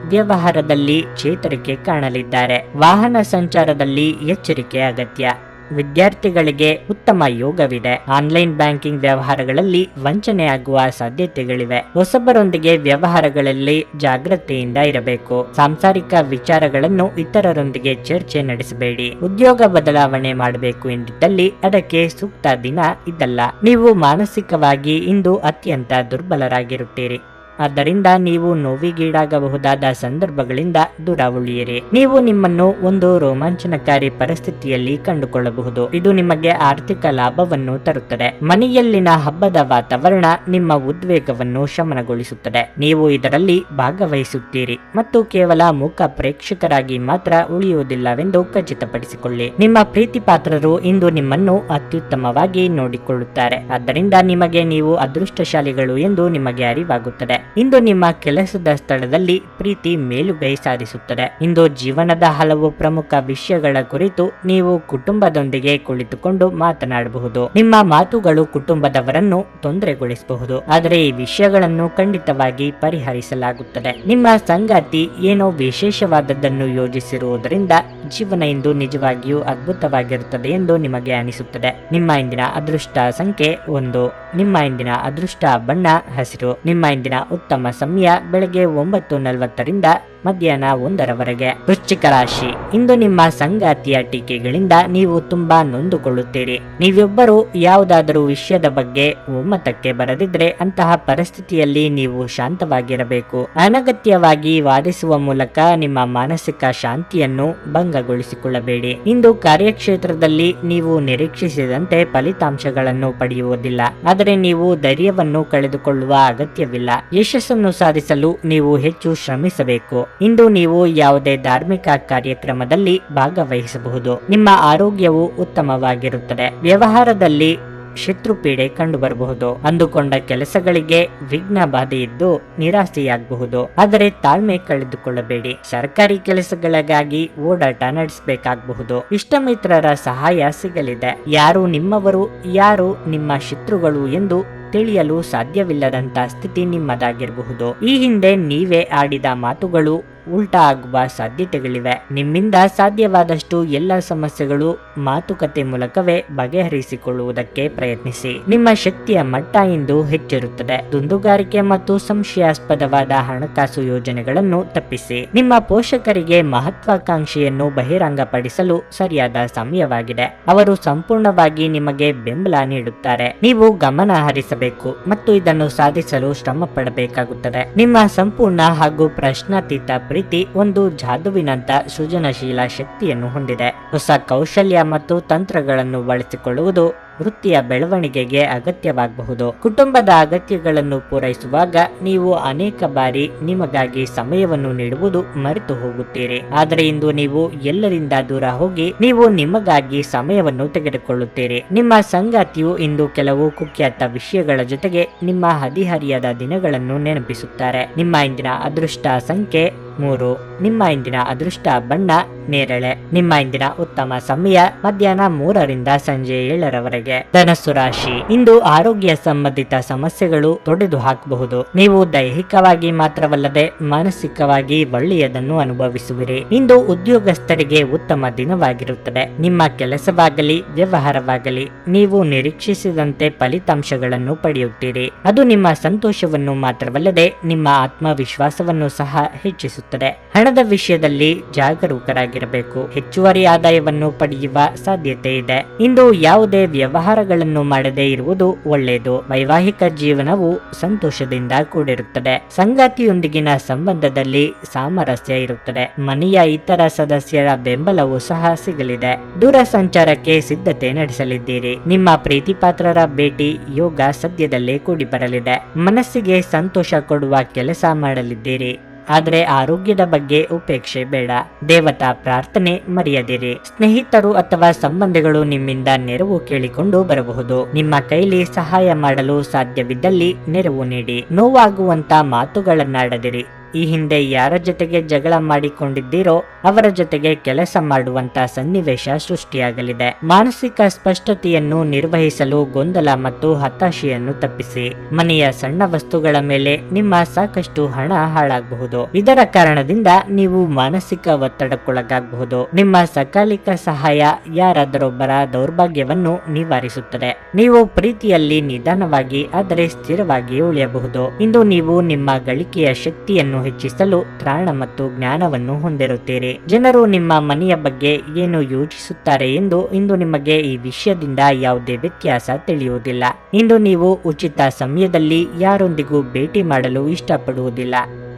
[SPEAKER 1] ವ್ಯವಹಾರದಲ್ಲಿ ಚೇತರಿಕೆ ಕಾಣಲಿದ್ದಾರೆ. ವಾಹನ ಸಂಚಾರದಲ್ಲಿ ಎಚ್ಚರಿಕೆ ಅಗತ್ಯ. ವಿದ್ಯಾರ್ಥಿಗಳಿಗೆ ಉತ್ತಮ ಯೋಗವಿದೆ. ಆನ್ಲೈನ್ ಬ್ಯಾಂಕಿಂಗ್ ವ್ಯವಹಾರಗಳಲ್ಲಿ ವಂಚನೆಯಾಗುವ ಸಾಧ್ಯತೆಗಳಿವೆ. ಹೊಸಬರೊಂದಿಗೆ ವ್ಯವಹಾರಗಳಲ್ಲಿ ಜಾಗ್ರತೆಯಿಂದ ಇರಬೇಕು. ಸಾಂಸಾರಿಕ ವಿಚಾರಗಳನ್ನು ಇತರರೊಂದಿಗೆ ಚರ್ಚೆ ನಡೆಸಬೇಡಿ. ಉದ್ಯೋಗ ಬದಲಾವಣೆ ಮಾಡಬೇಕು ಎಂದಿದ್ದಲ್ಲಿ ಅದಕ್ಕೆ ಸೂಕ್ತ ದಿನ ಇದ್ದಲ್ಲ ನೀವು ಮಾನಸಿಕವಾಗಿ ಇಂದು ಅತ್ಯಂತ ದುರ್ಬಲರಾಗಿರುತ್ತೀರಿ. ಆದ್ದರಿಂದ ನೀವು ನೋವಿಗೀಡಾಗಬಹುದಾದ ಸಂದರ್ಭಗಳಿಂದ ದೂರ ಉಳಿಯಿರಿ. ನೀವು ನಿಮ್ಮನ್ನು ಒಂದು ರೋಮಾಂಚನಕಾರಿ ಪರಿಸ್ಥಿತಿಯಲ್ಲಿ ಕಂಡುಕೊಳ್ಳಬಹುದು. ಇದು ನಿಮಗೆ ಆರ್ಥಿಕ ಲಾಭವನ್ನು ತರುತ್ತದೆ. ಮನೆಯಲ್ಲಿನ ಹಬ್ಬದ ವಾತಾವರಣ ನಿಮ್ಮ ಉದ್ವೇಗವನ್ನು ಶಮನಗೊಳಿಸುತ್ತದೆ. ನೀವು ಇದರಲ್ಲಿ ಭಾಗವಹಿಸುತ್ತೀರಿ ಮತ್ತು ಕೇವಲ ಮುಖ ಪ್ರೇಕ್ಷಕರಾಗಿ ಮಾತ್ರ ಉಳಿಯುವುದಿಲ್ಲವೆಂದು ಖಚಿತಪಡಿಸಿಕೊಳ್ಳಿ. ನಿಮ್ಮ ಪ್ರೀತಿಪಾತ್ರರು ಇಂದು ನಿಮ್ಮನ್ನು ಅತ್ಯುತ್ತಮವಾಗಿ ನೋಡಿಕೊಳ್ಳುತ್ತಾರೆ. ಆದ್ದರಿಂದ ನಿಮಗೆ ನೀವು ಅದೃಷ್ಟಶಾಲಿಗಳು ಎಂದು ನಿಮಗೆ ಅರಿವಾಗುತ್ತದೆ. ಇಂದು ನಿಮ್ಮ ಕೆಲಸದ ಸ್ಥಳದಲ್ಲಿ ಪ್ರೀತಿ ಮೇಲುಗೈ ಸಾಧಿಸುತ್ತದೆ ಇಂದು ಜೀವನದ ಹಲವು ಪ್ರಮುಖ ವಿಷಯಗಳ ಕುರಿತು ನೀವು ಕುಟುಂಬದೊಂದಿಗೆ ಕುಳಿತುಕೊಂಡು ಮಾತನಾಡಬಹುದು. ನಿಮ್ಮ ಮಾತುಗಳು ಕುಟುಂಬದವರನ್ನು ತೊಂದರೆಗೊಳಿಸಬಹುದು. ಆದರೆ ಈ ವಿಷಯಗಳನ್ನು ಖಂಡಿತವಾಗಿ ಪರಿಹರಿಸಲಾಗುತ್ತದೆ. ನಿಮ್ಮ ಸಂಗಾತಿ ಏನೋ ವಿಶೇಷವಾದದ್ದನ್ನು ಯೋಜಿಸಿರುವುದರಿಂದ ಜೀವನ ಇಂದು ನಿಜವಾಗಿಯೂ ಅದ್ಭುತವಾಗಿರುತ್ತದೆ ಎಂದು ನಿಮಗೆ ಅನಿಸುತ್ತದೆ. ನಿಮ್ಮ ಇಂದಿನ ಅದೃಷ್ಟ ಸಂಖ್ಯೆ ಒಂದು. ನಿಮ್ಮ ಇಂದಿನ ಅದೃಷ್ಟ ಬಣ್ಣ, ಹಸಿರು. ನಿಮ್ಮ ಇಂದಿನ ಉತ್ತಮ ಸಮಯ ಬೆಳಗ್ಗೆ ಒಂಬತ್ತು ನಲವತ್ತರಿಂದ ಮಧ್ಯಾಹ್ನ ಒಂದರವರೆಗೆ. ವೃಶ್ಚಿಕ ರಾಶಿ. ಇಂದು ನಿಮ್ಮ ಸಂಗಾತಿಯ ಟೀಕೆಗಳಿಂದ ನೀವು ತುಂಬಾ ನೊಂದುಕೊಳ್ಳುತ್ತೀರಿ. ನೀವಿಬ್ಬರು ಯಾವುದಾದರೂ ವಿಷಯದ ಬಗ್ಗೆ ಒಮ್ಮತಕ್ಕೆ ಬರದಿದ್ರೆ ಅಂತಹ ಪರಿಸ್ಥಿತಿಯಲ್ಲಿ ನೀವು ಶಾಂತವಾಗಿರಬೇಕು. ಅನಗತ್ಯವಾಗಿ ವಾದಿಸುವ ಮೂಲಕ ನಿಮ್ಮ ಮಾನಸಿಕ ಶಾಂತಿಯನ್ನು ಭಂಗಗೊಳಿಸಿಕೊಳ್ಳಬೇಡಿ. ಇಂದು ಕಾರ್ಯಕ್ಷೇತ್ರದಲ್ಲಿ ನೀವು ನಿರೀಕ್ಷಿಸಿದಂತೆ ಫಲಿತಾಂಶಗಳನ್ನು ಪಡೆಯುವುದಿಲ್ಲ. ಆದರೆ ನೀವು ಧೈರ್ಯವನ್ನು ಕಳೆದುಕೊಳ್ಳುವ ಅಗತ್ಯವಿಲ್ಲ. ಯಶಸ್ಸನ್ನು ಸಾಧಿಸಲು ನೀವು ಹೆಚ್ಚು ಶ್ರಮಿಸಬೇಕು. ಇಂದು ನೀವು ಯಾವುದೇ ಧಾರ್ಮಿಕ ಕಾರ್ಯಕ್ರಮದಲ್ಲಿ ಭಾಗವಹಿಸಬಹುದು. ನಿಮ್ಮ ಆರೋಗ್ಯವು ಉತ್ತಮವಾಗಿರುತ್ತದೆ. ವ್ಯವಹಾರದಲ್ಲಿ ಶತ್ರುಪೀಡೆ ಕಂಡುಬರಬಹುದು. ಅಂದುಕೊಂಡ ಕೆಲಸಗಳಿಗೆ ವಿಘ್ನ ಬಾಧೆಯಿದ್ದು ನಿರಾಸೆಯಾಗಬಹುದು. ಆದರೆ ತಾಳ್ಮೆ ಕಳೆದುಕೊಳ್ಳಬೇಡಿ. ಸರ್ಕಾರಿ ಕೆಲಸಗಳಿಗಾಗಿ ಓಡಾಟ ನಡೆಸಬೇಕಾಗಬಹುದು. ಇಷ್ಟಮಿತ್ರರ ಸಹಾಯ ಸಿಗಲಿದೆ. ಯಾರು ನಿಮ್ಮವರು, ಯಾರು ನಿಮ್ಮ ಶತ್ರುಗಳು ಎಂದು ತಿಳಿಯಲು ಸಾಧ್ಯವಿಲ್ಲದಂತ ಸ್ಥಿತಿ ನಿಮ್ಮದಾಗಿರಬಹುದು. ಈ ಹಿಂದೆ ನೀವೇ ಆಡಿದ ಮಾತುಗಳು ಉಲ್ಟಾ ಆಗುವ ಸಾಧ್ಯತೆಗಳಿವೆ. ನಿಮ್ಮಿಂದ ಸಾಧ್ಯವಾದಷ್ಟು ಎಲ್ಲ ಸಮಸ್ಯೆಗಳು ಮಾತುಕತೆ ಮೂಲಕವೇ ಬಗೆಹರಿಸಿಕೊಳ್ಳುವುದಕ್ಕೆ ಪ್ರಯತ್ನಿಸಿ. ನಿಮ್ಮ ಶಕ್ತಿಯ ಮಟ್ಟ ಇಂದು ಹೆಚ್ಚಿರುತ್ತದೆ. ದುಂದುಗಾರಿಕೆ ಮತ್ತು ಸಂಶಯಾಸ್ಪದವಾದ ಹಣಕಾಸು ಯೋಜನೆಗಳನ್ನು ತಪ್ಪಿಸಿ. ನಿಮ್ಮ ಪೋಷಕರಿಗೆ ಮಹತ್ವಾಕಾಂಕ್ಷೆಯನ್ನು ಬಹಿರಂಗಪಡಿಸಲು ಸರಿಯಾದ ಸಮಯವಾಗಿದೆ. ಅವರು ಸಂಪೂರ್ಣವಾಗಿ ನಿಮಗೆ ಬೆಂಬಲ ನೀಡುತ್ತಾರೆ. ನೀವು ಗಮನ ಹರಿಸಬೇಕು ಮತ್ತು ಇದನ್ನು ಸಾಧಿಸಲು ಶ್ರಮ ಪಡಬೇಕಾಗುತ್ತದೆ ನಿಮ್ಮ ಸಂಪೂರ್ಣ ಹಾಗೂ ಪ್ರಶ್ನಾತೀತ ಪ್ರೀತಿ ಒಂದು ಜಾದುವಿನಂತ ಸೃಜನಶೀಲ ಶಕ್ತಿಯನ್ನು ಹೊಂದಿದೆ. ಹೊಸ ಕೌಶಲ್ಯ ಮತ್ತು ತಂತ್ರಗಳನ್ನು ಬಳಸಿಕೊಳ್ಳುವುದು ವೃತ್ತಿಯ ಬೆಳವಣಿಗೆಗೆ ಅಗತ್ಯವಾಗಬಹುದು. ಕುಟುಂಬದ ಅಗತ್ಯಗಳನ್ನು ಪೂರೈಸುವಾಗ ನೀವು ಅನೇಕ ಬಾರಿ ನಿಮಗಾಗಿ ಸಮಯವನ್ನು ನೀಡುವುದು ಮರೆತು ಹೋಗುತ್ತೀರಿ. ಆದರೆ ಇಂದು ನೀವು ಎಲ್ಲರಿಂದ ದೂರ ಹೋಗಿ ನೀವು ನಿಮಗಾಗಿ ಸಮಯವನ್ನು ತೆಗೆದುಕೊಳ್ಳುತ್ತೀರಿ. ನಿಮ್ಮ ಸಂಗಾತಿಯು ಇಂದು ಕೆಲವು ಕುಖ್ಯಾತ ವಿಷಯಗಳ ಜೊತೆಗೆ ನಿಮ್ಮ ಹದಿಹರಿಯದ ದಿನಗಳನ್ನು ನೆನಪಿಸುತ್ತಾರೆ. ನಿಮ್ಮ ಇಂದಿನ ಅದೃಷ್ಟ ಸಂಖ್ಯೆ ಮೂರು. ನಿಮ್ಮ ಇಂದಿನ ಅದೃಷ್ಟ ಬಣ್ಣ ನೇರಳೆ. ನಿಮ್ಮ ಇಂದಿನ ಉತ್ತಮ ಸಮಯ ಮಧ್ಯಾಹ್ನ ಮೂರರಿಂದ ಸಂಜೆ ಏಳರವರೆಗೆ. ಧನಸ್ಸು ರಾಶಿ. ಇಂದು ಆರೋಗ್ಯ ಸಂಬಂಧಿತ ಸಮಸ್ಯೆಗಳು ತೊಡೆದು ಹಾಕಬಹುದು. ನೀವು ದೈಹಿಕವಾಗಿ ಮಾತ್ರವಲ್ಲದೆ ಮಾನಸಿಕವಾಗಿ ಒಳ್ಳೆಯದನ್ನು ಅನುಭವಿಸುವಿರಿ. ಇಂದು ಉದ್ಯೋಗಸ್ಥರಿಗೆ ಉತ್ತಮ ದಿನವಾಗಿರುತ್ತದೆ. ನಿಮ್ಮ ಕೆಲಸವಾಗಲಿ, ವ್ಯವಹಾರವಾಗಲಿ, ನೀವು ನಿರೀಕ್ಷಿಸಿದಂತೆ ಫಲಿತಾಂಶಗಳನ್ನು ಪಡೆಯುತ್ತೀರಿ. ಅದು ನಿಮ್ಮ ಸಂತೋಷವನ್ನು ಮಾತ್ರವಲ್ಲದೆ ನಿಮ್ಮ ಆತ್ಮವಿಶ್ವಾಸವನ್ನು ಸಹ ಹೆಚ್ಚಿಸುತ್ತದೆ. ಹಣದ ವಿಷಯದಲ್ಲಿ ಜಾಗರೂಕರಾಗಿರಬೇಕು. ಹೆಚ್ಚುವರಿ ಆದಾಯವನ್ನು ಪಡೆಯುವ ಸಾಧ್ಯತೆ ಇದೆ ಇಂದು ಯಾವುದೇ ವ್ಯವಹಾರಗಳನ್ನು ಮಾಡದೇ ಇರುವುದು ಒಳ್ಳೆಯದು. ವೈವಾಹಿಕ ಜೀವನವು ಸಂತೋಷದಿಂದ ಕೂಡಿರುತ್ತದೆ. ಸಂಗಾತಿಯೊಂದಿಗಿನ ಸಂಬಂಧದಲ್ಲಿ ಸಾಮರಸ್ಯ ಇರುತ್ತದೆ. ಮನೆಯ ಇತರ ಸದಸ್ಯರ ಬೆಂಬಲವೂ ಸಹ ಸಿಗಲಿದೆ. ದೂರ ಸಂಚಾರಕ್ಕೆ ಸಿದ್ಧತೆ ನಡೆಸಲಿದ್ದೀರಿ. ನಿಮ್ಮ ಪ್ರೀತಿಪಾತ್ರರ ಭೇಟಿ ಯೋಗ ಸದ್ಯದಲ್ಲೇ ಕೂಡಿ ಬರಲಿದೆ ಮನಸ್ಸಿಗೆ ಸಂತೋಷ ಕೊಡುವ ಕೆಲಸ ಮಾಡಲಿದ್ದೀರಿ. ಆದ್ರೆ ಆರೋಗ್ಯದ ಬಗ್ಗೆ ಉಪೇಕ್ಷೆ ಬೇಡ. ದೇವತಾ ಪ್ರಾರ್ಥನೆ ಮರೆಯದಿರಿ. ಸ್ನೇಹಿತರು ಅಥವಾ ಸಂಬಂಧಿಗಳು ನಿಮ್ಮಿಂದ ನೆರವು ಕೇಳಿಕೊಂಡು ಬರಬಹುದು. ನಿಮ್ಮ ಕೈಲಿ ಸಹಾಯ ಮಾಡಲು ಸಾಧ್ಯವಿದ್ದಲ್ಲಿ ನೆರವು ನೀಡಿ. ನೋವಾಗುವಂತ ಮಾತುಗಳನ್ನಾಡದಿರಿ. ಈ ಹಿಂದೆ ಯಾರ ಜೊತೆಗೆ ಜಗಳ ಮಾಡಿಕೊಂಡಿದ್ದೀರೋ ಅವರ ಜೊತೆಗೆ ಕೆಲಸ ಮಾಡುವಂತ ಸನ್ನಿವೇಶ ಸೃಷ್ಟಿಯಾಗಲಿದೆ. ಮಾನಸಿಕ ಸ್ಪಷ್ಟತೆಯನ್ನು ನಿರ್ವಹಿಸಲು ಗೊಂದಲ ಮತ್ತು ಹತಾಶೆಯನ್ನು ತಪ್ಪಿಸಿ. ಮನೆಯ ಸಣ್ಣ ವಸ್ತುಗಳ ಮೇಲೆ ನಿಮ್ಮ ಸಾಕಷ್ಟು ಹಣ ಹಾಳಾಗಬಹುದು. ಇದರ ಕಾರಣದಿಂದ ನೀವು ಮಾನಸಿಕ ಒತ್ತಡಕ್ಕೊಳಗಾಗಬಹುದು. ನಿಮ್ಮ ಸಕಾಲಿಕ ಸಹಾಯ ಯಾರಾದರೊಬ್ಬರ ದೌರ್ಭಾಗ್ಯವನ್ನು ನಿವಾರಿಸುತ್ತದೆ. ನೀವು ಪ್ರೀತಿಯಲ್ಲಿ ನಿಧಾನವಾಗಿ, ಆದರೆ ಸ್ಥಿರವಾಗಿ ಉಳಿಯಬಹುದು. ಇಂದು ನೀವು ನಿಮ್ಮ ಗಳಿಕೆಯ ಶಕ್ತಿಯನ್ನು ಹೆಚ್ಚಿಸಲು ತ್ರಾಣ ಮತ್ತು ಜ್ಞಾನವನ್ನು ಹೊಂದಿರುತ್ತೀರಿ. ಜನರು ನಿಮ್ಮ ಮನೆಯ ಬಗ್ಗೆ ಏನು ಯೋಚಿಸುತ್ತಾರೆ ಎಂದು ಇಂದು ನಿಮಗೆ ಈ ವಿಷಯದಿಂದ ಯಾವುದೇ ವ್ಯತ್ಯಾಸ ತಿಳಿಯುವುದಿಲ್ಲ. ಇಂದು ನೀವು ಉಚಿತ ಸಮಯದಲ್ಲಿ ಯಾರೊಂದಿಗೂ ಭೇಟಿ ಮಾಡಲು ಇಷ್ಟಪಡುವುದಿಲ್ಲ.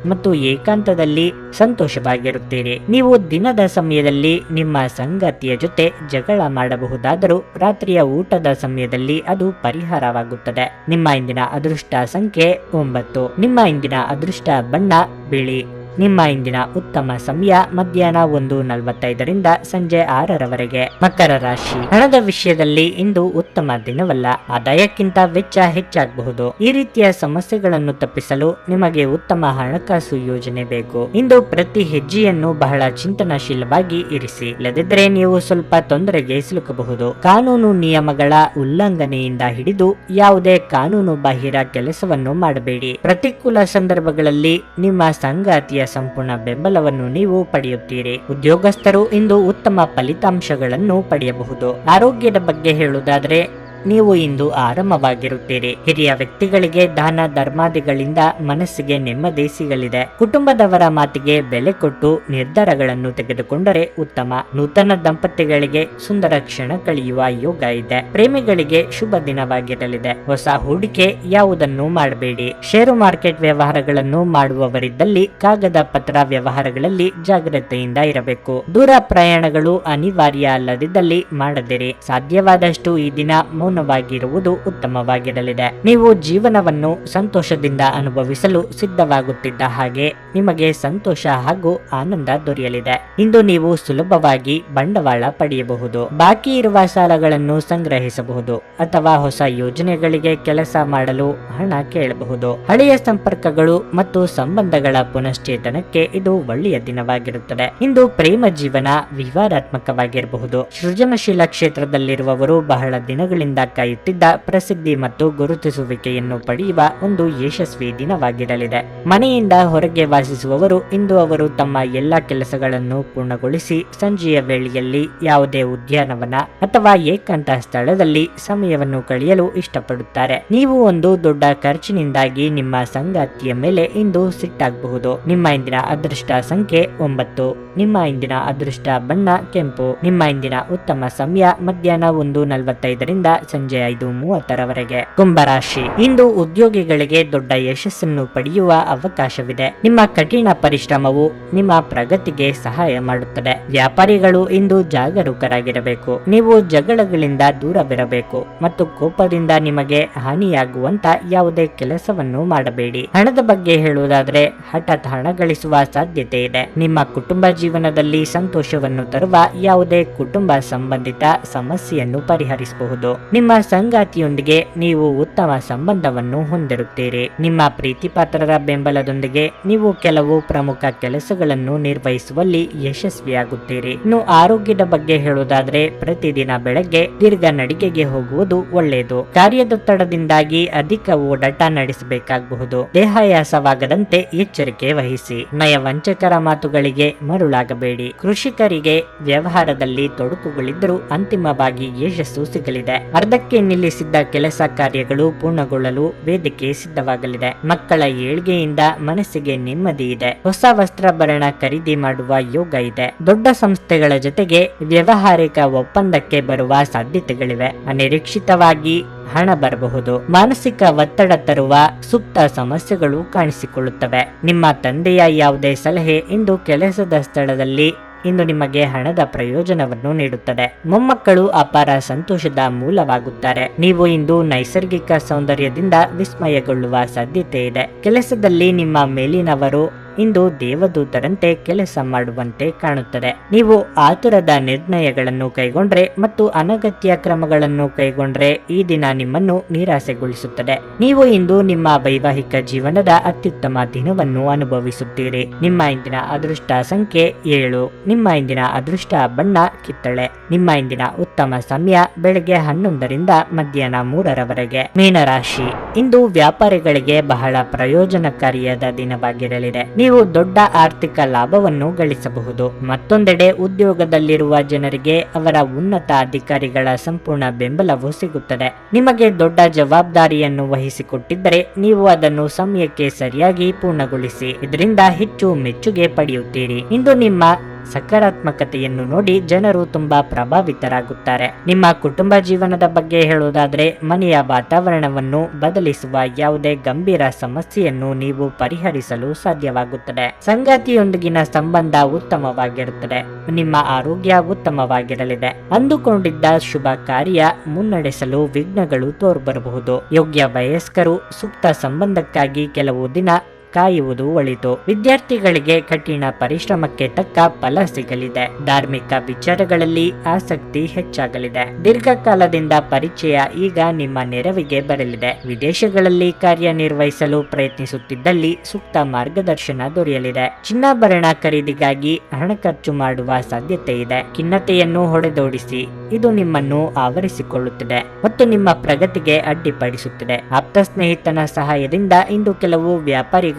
[SPEAKER 1] ಮತ್ತು ಏಕಾಂತದಲ್ಲಿ ಸಂತೋಷವಾಗಿರುತ್ತೀರಿ. ನೀವು ದಿನದ ಸಮಯದಲ್ಲಿ ನಿಮ್ಮ ಸಂಗತಿಯ ಜೊತೆ ಜಗಳ ಮಾಡಬಹುದಾದರೂ ರಾತ್ರಿಯ ಊಟದ ಸಮಯದಲ್ಲಿ ಅದು ಪರಿಹಾರವಾಗುತ್ತದೆ. ನಿಮ್ಮ ಇಂದಿನ ಅದೃಷ್ಟ ಸಂಖ್ಯೆ ಒಂಬತ್ತು. ನಿಮ್ಮ ಇಂದಿನ ಅದೃಷ್ಟ ಬಣ್ಣ ಬಿಳಿ. ನಿಮ್ಮ ಇಂದಿನ ಉತ್ತಮ ಸಮಯ ಮಧ್ಯಾಹ್ನ ಒಂದು ನಲವತ್ತೈದರಿಂದ ಸಂಜೆ ಆರರವರೆಗೆ. ಮಕರ ರಾಶಿ. ಹಣದ ವಿಷಯದಲ್ಲಿ ಇಂದು ಉತ್ತಮ ದಿನವಲ್ಲ. ಆದಾಯಕ್ಕಿಂತ ವೆಚ್ಚ ಹೆಚ್ಚಾಗಬಹುದು. ಈ ರೀತಿಯ ಸಮಸ್ಯೆಗಳನ್ನು ತಪ್ಪಿಸಲು ನಿಮಗೆ ಉತ್ತಮ ಹಣಕಾಸು ಯೋಜನೆ ಬೇಕು. ಇಂದು ಪ್ರತಿ ಹೆಜ್ಜೆಯನ್ನು ಬಹಳ ಚಿಂತನಶೀಲವಾಗಿ ಇರಿಸಿ. ಇಲ್ಲದಿದ್ದರೆ ನೀವು ಸ್ವಲ್ಪ ತೊಂದರೆಗೆ ಸಿಲುಕಬಹುದು. ಕಾನೂನು ನಿಯಮಗಳ ಉಲ್ಲಂಘನೆಯಿಂದ ಹಿಡಿದು ಯಾವುದೇ ಕಾನೂನು ಬಾಹಿರ ಕೆಲಸವನ್ನು ಮಾಡಬೇಡಿ. ಪ್ರತಿಕೂಲ ಸಂದರ್ಭಗಳಲ್ಲಿ ನಿಮ್ಮ ಸಂಗಾತಿಯ ಸಂಪೂರ್ಣ ಬೆಂಬಲವನ್ನು ನೀವು ಪಡೆಯುತ್ತೀರಿ. ಉದ್ಯೋಗಸ್ಥರು ಇಂದು ಉತ್ತಮ ಫಲಿತಾಂಶಗಳನ್ನು ಪಡೆಯಬಹುದು. ಆರೋಗ್ಯದ ಬಗ್ಗೆ ಹೇಳುವುದಾದ್ರೆ ನೀವು ಇಂದು ಆರಾಮವಾಗಿರುತ್ತೀರಿ ಹಿರಿಯ ವ್ಯಕ್ತಿಗಳಿಗೆ ದಾನ ಧರ್ಮಾದಿಗಳಿಂದ ಮನಸ್ಸಿಗೆ ನೆಮ್ಮದಿ ಸಿಗಲಿದೆ. ಕುಟುಂಬದವರ ಮಾತಿಗೆ ಬೆಲೆ ಕೊಟ್ಟು ನಿರ್ಧಾರಗಳನ್ನು ತೆಗೆದುಕೊಂಡರೆ ಉತ್ತಮ. ನೂತನ ದಂಪತಿಗಳಿಗೆ ಸುಂದರ ಕ್ಷಣ ಕಳೆಯುವ ಯೋಗ ಇದೆ. ಪ್ರೇಮಿಗಳಿಗೆ ಶುಭ ದಿನವಾಗಿರಲಿದೆ. ಹೊಸ ಹೂಡಿಕೆ ಯಾವುದನ್ನು ಮಾಡಬೇಡಿ. ಷೇರು ಮಾರ್ಕೆಟ್ ವ್ಯವಹಾರಗಳನ್ನು ಮಾಡುವವರಿದ್ದಲ್ಲಿ ಕಾಗದ ಪತ್ರ ವ್ಯವಹಾರಗಳಲ್ಲಿ ಜಾಗ್ರತೆಯಿಂದ ಇರಬೇಕು. ದೂರ ಪ್ರಯಾಣಗಳು ಅನಿವಾರ್ಯ ಅಲ್ಲದಿದ್ದಲ್ಲಿ ಮಾಡದಿರಿ. ಸಾಧ್ಯವಾದಷ್ಟು ಈ ದಿನ ಮೌನವಾಗಿರುವುದು ಉತ್ತಮವಾಗಿರಲಿದೆ. ನೀವು ಜೀವನವನ್ನು ಸಂತೋಷದಿಂದ ಅನುಭವಿಸಲು ಸಿದ್ಧವಾಗುತ್ತಿದ್ದ ಹಾಗೆ ನಿಮಗೆ ಸಂತೋಷ ಹಾಗೂ ಆನಂದ ದೊರೆಯಲಿದೆ. ಇಂದು ನೀವು ಸುಲಭವಾಗಿ ಬಂಡವಾಳ ಪಡೆಯಬಹುದು. ಬಾಕಿ ಇರುವ ಸಾಲಗಳನ್ನು ಸಂಗ್ರಹಿಸಬಹುದು ಅಥವಾ ಹೊಸ ಯೋಜನೆಗಳಿಗೆ ಕೆಲಸ ಮಾಡಲು ಹಣ ಕೇಳಬಹುದು. ಹಳೆಯ ಸಂಪರ್ಕಗಳು ಮತ್ತು ಸಂಬಂಧಗಳ ಪುನಶ್ಚೇತನಕ್ಕೆ ಇದು ಒಳ್ಳೆಯ ದಿನವಾಗಿರುತ್ತದೆ. ಇಂದು ಪ್ರೇಮ ಜೀವನ ವಿವಾದಾತ್ಮಕವಾಗಿರಬಹುದು. ಸೃಜನಶೀಲ ಕ್ಷೇತ್ರದಲ್ಲಿರುವವರು ಬಹಳ ದಿನಗಳಿಂದ ಕಾಯುತ್ತಿದ್ದ ಪ್ರಸಿದ್ಧಿ ಮತ್ತು ಗುರುತಿಸುವಿಕೆಯನ್ನು ಪಡೆಯುವ ಒಂದು ಯಶಸ್ವಿ ದಿನವಾಗಿರಲಿದೆ. ಮನೆಯಿಂದ ಹೊರಗೆ ವಾಸಿಸುವವರು ಇಂದು ಅವರು ತಮ್ಮ ಎಲ್ಲ ಕೆಲಸಗಳನ್ನು ಪೂರ್ಣಗೊಳಿಸಿ ಸಂಜೆಯ ವೇಳೆಯಲ್ಲಿ ಯಾವುದೇ ಉದ್ಯಾನವನ ಅಥವಾ ಏಕಾಂತ ಸ್ಥಳದಲ್ಲಿ ಸಮಯವನ್ನು ಕಳೆಯಲು ಇಷ್ಟಪಡುತ್ತಾರೆ. ನೀವು ಒಂದು ದೊಡ್ಡ ಖರ್ಚಿನಿಂದಾಗಿ ನಿಮ್ಮ ಸಂಗಾತಿಯ ಮೇಲೆ ಇಂದು ಸಿಟ್ಟಾಗಬಹುದು. ನಿಮ್ಮ ಇಂದಿನ ಅದೃಷ್ಟ ಸಂಖ್ಯೆ ಒಂಬತ್ತು. ನಿಮ್ಮ ಇಂದಿನ ಅದೃಷ್ಟ ಬಣ್ಣ ಕೆಂಪು. ನಿಮ್ಮ ಇಂದಿನ ಉತ್ತಮ ಸಮಯ ಮಧ್ಯಾಹ್ನ ಒಂದು ನಲವತ್ತೈದರಿಂದ ಸಂಜೆ ಐದು ಮೂವತ್ತರವರೆಗೆ. ಕುಂಭರಾಶಿ. ಇಂದು ಉದ್ಯೋಗಿಗಳಿಗೆ ದೊಡ್ಡ ಯಶಸ್ಸನ್ನು ಪಡೆಯುವ ಅವಕಾಶವಿದೆ. ನಿಮ್ಮ ಕಠಿಣ ಪರಿಶ್ರಮವು ನಿಮ್ಮ ಪ್ರಗತಿಗೆ ಸಹಾಯ ಮಾಡುತ್ತದೆ. ವ್ಯಾಪಾರಿಗಳು ಇಂದು ಜಾಗರೂಕರಾಗಿರಬೇಕು. ನೀವು ಜಗಳಗಳಿಂದ ದೂರವಿರಬೇಕು ಮತ್ತು ಕೋಪದಿಂದ ನಿಮಗೆ ಹಾನಿಯಾಗುವಂತ ಯಾವುದೇ ಕೆಲಸವನ್ನು ಮಾಡಬೇಡಿ. ಹಣದ ಬಗ್ಗೆ ಹೇಳುವುದಾದ್ರೆ ಹಠಾತ್ ಹಣ ಗಳಿಸುವ ಸಾಧ್ಯತೆ ಇದೆ. ನಿಮ್ಮ ಕುಟುಂಬ ಜೀವನದಲ್ಲಿ ಸಂತೋಷವನ್ನು ತರುವ ಯಾವುದೇ ಕುಟುಂಬ ಸಂಬಂಧಿತ ಸಮಸ್ಯೆಯನ್ನು ಪರಿಹರಿಸಬಹುದು. ನಿಮ್ಮ ಸಂಗಾತಿಯೊಂದಿಗೆ ನೀವು ಉತ್ತಮ ಸಂಬಂಧವನ್ನು ಹೊಂದಿರುತ್ತೀರಿ. ನಿಮ್ಮ ಪ್ರೀತಿಪಾತ್ರರ ಬೆಂಬಲದೊಂದಿಗೆ ನೀವು ಕೆಲವು ಪ್ರಮುಖ ಕೆಲಸಗಳನ್ನು ನಿರ್ವಹಿಸುವಲ್ಲಿ ಯಶಸ್ವಿಯಾಗುತ್ತೀರಿ. ಇನ್ನು ಆರೋಗ್ಯದ ಬಗ್ಗೆ ಹೇಳುವುದಾದ್ರೆ, ಪ್ರತಿದಿನ ಬೆಳಗ್ಗೆ ದೀರ್ಘ ನಡಿಗೆಗೆ ಹೋಗುವುದು ಒಳ್ಳೆಯದು. ಕಾರ್ಯದೊತ್ತಡದಿಂದಾಗಿ ಅಧಿಕ ಓಡಾಟ ನಡೆಸಬೇಕಾಗಬಹುದು. ದೇಹಾಯಾಸವಾಗದಂತೆ ಎಚ್ಚರಿಕೆ ವಹಿಸಿ. ನಯವಂಚಕರ ಮಾತುಗಳಿಗೆ ಮರುಳಾಗಬೇಡಿ. ಕೃಷಿಕರಿಗೆ ವ್ಯವಹಾರದಲ್ಲಿ ತೊಡಕುಗಳಿದ್ದರೂ ಅಂತಿಮವಾಗಿ ಯಶಸ್ಸು ಸಿಗಲಿದೆ. ಅರ್ಧಕ್ಕೆ ನಿಲ್ಲಿಸಿದ್ದ ಕೆಲಸ ಕಾರ್ಯಗಳು ಪೂರ್ಣಗೊಳ್ಳಲು ವೇದಿಕೆ ಸಿದ್ಧವಾಗಲಿದೆ. ಮಕ್ಕಳ ಏಳ್ಗೆಯಿಂದ ಮನಸ್ಸಿಗೆ ನೆಮ್ಮದಿ ಇದೆ. ಹೊಸ ವಸ್ತ್ರಾಭರಣ ಖರೀದಿ ಮಾಡುವ ಯೋಗ ಇದೆ. ದೊಡ್ಡ ಸಂಸ್ಥೆಗಳ ಜೊತೆಗೆ ವ್ಯವಹಾರಿಕ ಒಪ್ಪಂದಕ್ಕೆ ಬರುವ ಸಾಧ್ಯತೆಗಳಿವೆ. ಅನಿರೀಕ್ಷಿತವಾಗಿ ಹಣ ಬರಬಹುದು. ಮಾನಸಿಕ ಒತ್ತಡ ತರುವ ಸುಪ್ತ ಸಮಸ್ಯೆಗಳು ಕಾಣಿಸಿಕೊಳ್ಳುತ್ತವೆ. ನಿಮ್ಮ ತಂದೆಯ ಯಾವುದೇ ಸಲಹೆ ಇಂದು ಕೆಲಸದ ಸ್ಥಳದಲ್ಲಿ ಇಂದು ನಿಮಗೆ ಹಣದ ಪ್ರಯೋಜನವನ್ನು ನೀಡುತ್ತದೆ. ಮೊಮ್ಮಕ್ಕಳು ಅಪಾರ ಸಂತೋಷದ ಮೂಲವಾಗುತ್ತಾರೆ. ನೀವು ಇಂದು ನೈಸರ್ಗಿಕ ಸೌಂದರ್ಯದಿಂದ ವಿಸ್ಮಯಗೊಳ್ಳುವ ಸಾಧ್ಯತೆ ಇದೆ. ಕೆಲಸದಲ್ಲಿ ನಿಮ್ಮ ಮೇಲಿನವರು ಇಂದು ದೇವದೂತರಂತೆ ಕೆಲಸ ಮಾಡುವಂತೆ ಕಾಣುತ್ತದೆ. ನೀವು ಆತುರದ ನಿರ್ಣಯಗಳನ್ನು ಕೈಗೊಂಡ್ರೆ ಮತ್ತು ಅನಗತ್ಯ ಕ್ರಮಗಳನ್ನು ಕೈಗೊಂಡ್ರೆ ಈ ದಿನ ನಿಮ್ಮನ್ನು ನಿರಾಸೆಗೊಳಿಸುತ್ತದೆ. ನೀವು ಇಂದು ನಿಮ್ಮ ವೈವಾಹಿಕ ಜೀವನದ ಅತ್ಯುತ್ತಮ ದಿನವನ್ನು ಅನುಭವಿಸುತ್ತೀರಿ. ನಿಮ್ಮ ಇಂದಿನ ಅದೃಷ್ಟ ಸಂಖ್ಯೆ ಏಳು. ನಿಮ್ಮ ಇಂದಿನ ಅದೃಷ್ಟ ಬಣ್ಣ ಕಿತ್ತಳೆ. ನಿಮ್ಮ ಇಂದಿನ ಉತ್ತಮ ಸಮಯ ಬೆಳಗ್ಗೆ ಹನ್ನೊಂದರಿಂದ ಮಧ್ಯಾಹ್ನ ಮೂರರವರೆಗೆ. ಮೀನರಾಶಿ. ಇಂದು ವ್ಯಾಪಾರಿಗಳಿಗೆ ಬಹಳ ಪ್ರಯೋಜನಕಾರಿಯಾದ ದಿನವಾಗಿರಲಿದೆ. ನೀವು ದೊಡ್ಡ ಆರ್ಥಿಕ ಲಾಭವನ್ನು ಗಳಿಸಬಹುದು. ಮತ್ತೊಂದೆಡೆ ಉದ್ಯೋಗದಲ್ಲಿರುವ ಜನರಿಗೆ ಅವರ ಉನ್ನತ ಅಧಿಕಾರಿಗಳ ಸಂಪೂರ್ಣ ಬೆಂಬಲವು ಸಿಗುತ್ತದೆ. ನಿಮಗೆ ದೊಡ್ಡ ಜವಾಬ್ದಾರಿಯನ್ನು ವಹಿಸಿಕೊಟ್ಟಿದ್ದರೆ ನೀವು ಅದನ್ನು ಸಮಯಕ್ಕೆ ಸರಿಯಾಗಿ ಪೂರ್ಣಗೊಳಿಸಿ, ಇದರಿಂದ ಹೆಚ್ಚು ಮೆಚ್ಚುಗೆ ಪಡೆಯುತ್ತೀರಿ. ಇಂದು ನಿಮ್ಮ ಸಕಾರಾತ್ಮಕತೆಯನ್ನು ನೋಡಿ ಜನರು ತುಂಬಾ ಪ್ರಭಾವಿತರಾಗುತ್ತಾರೆ. ನಿಮ್ಮ ಕುಟುಂಬ ಜೀವನದ ಬಗ್ಗೆ ಹೇಳುವುದಾದ್ರೆ, ಮನೆಯ ವಾತಾವರಣವನ್ನು ಬದಲಿಸುವ ಯಾವುದೇ ಗಂಭೀರ ಸಮಸ್ಯೆಯನ್ನು ನೀವು ಪರಿಹರಿಸಲು ಸಾಧ್ಯವಾಗುತ್ತದೆ. ಸಂಗಾತಿಯೊಂದಿಗಿನ ಸಂಬಂಧ ಉತ್ತಮವಾಗಿರುತ್ತದೆ. ನಿಮ್ಮ ಆರೋಗ್ಯ ಉತ್ತಮವಾಗಿರಲಿದೆ. ಅಂದುಕೊಂಡಿದ್ದ ಶುಭ ಕಾರ್ಯ ಮುನ್ನಡೆಸಲು ವಿಘ್ನಗಳು ತೋರ್ಬರಬಹುದು. ಯೋಗ್ಯ ವಯಸ್ಕರು, ಸೂಕ್ತ ಸಂಬಂಧಕ್ಕಾಗಿ ಕೆಲವು ದಿನ ಕಾಯುವುದು ಒಳಿತು. ವಿದ್ಯಾರ್ಥಿಗಳಿಗೆ ಕಠಿಣ ಪರಿಶ್ರಮಕ್ಕೆ ತಕ್ಕ ಫಲ ಸಿಗಲಿದೆ. ಧಾರ್ಮಿಕ ವಿಚಾರಗಳಲ್ಲಿ ಆಸಕ್ತಿ ಹೆಚ್ಚಾಗಲಿದೆ. ದೀರ್ಘಕಾಲದಿಂದ ಪರಿಚಯ ಈಗ ನಿಮ್ಮ ನೆರವಿಗೆ ಬರಲಿದೆ. ವಿದೇಶಗಳಲ್ಲಿ ಕಾರ್ಯನಿರ್ವಹಿಸಲು ಪ್ರಯತ್ನಿಸುತ್ತಿದ್ದಲ್ಲಿ ಸೂಕ್ತ ಮಾರ್ಗದರ್ಶನ ದೊರೆಯಲಿದೆ. ಚಿನ್ನಾಭರಣ ಖರೀದಿಗಾಗಿ ಹಣ ಖರ್ಚು ಮಾಡುವ ಸಾಧ್ಯತೆ ಇದೆ. ಖಿನ್ನತೆಯನ್ನು ಹೊಡೆದೋಡಿಸಿ, ಇದು ನಿಮ್ಮನ್ನು ಆವರಿಸಿಕೊಳ್ಳುತ್ತದೆ ಮತ್ತು ನಿಮ್ಮ ಪ್ರಗತಿಗೆ ಅಡ್ಡಿಪಡಿಸುತ್ತದೆ. ಆಪ್ತ ಸ್ನೇಹಿತನ ಸಹಾಯದಿಂದ ಇಂದು ಕೆಲವು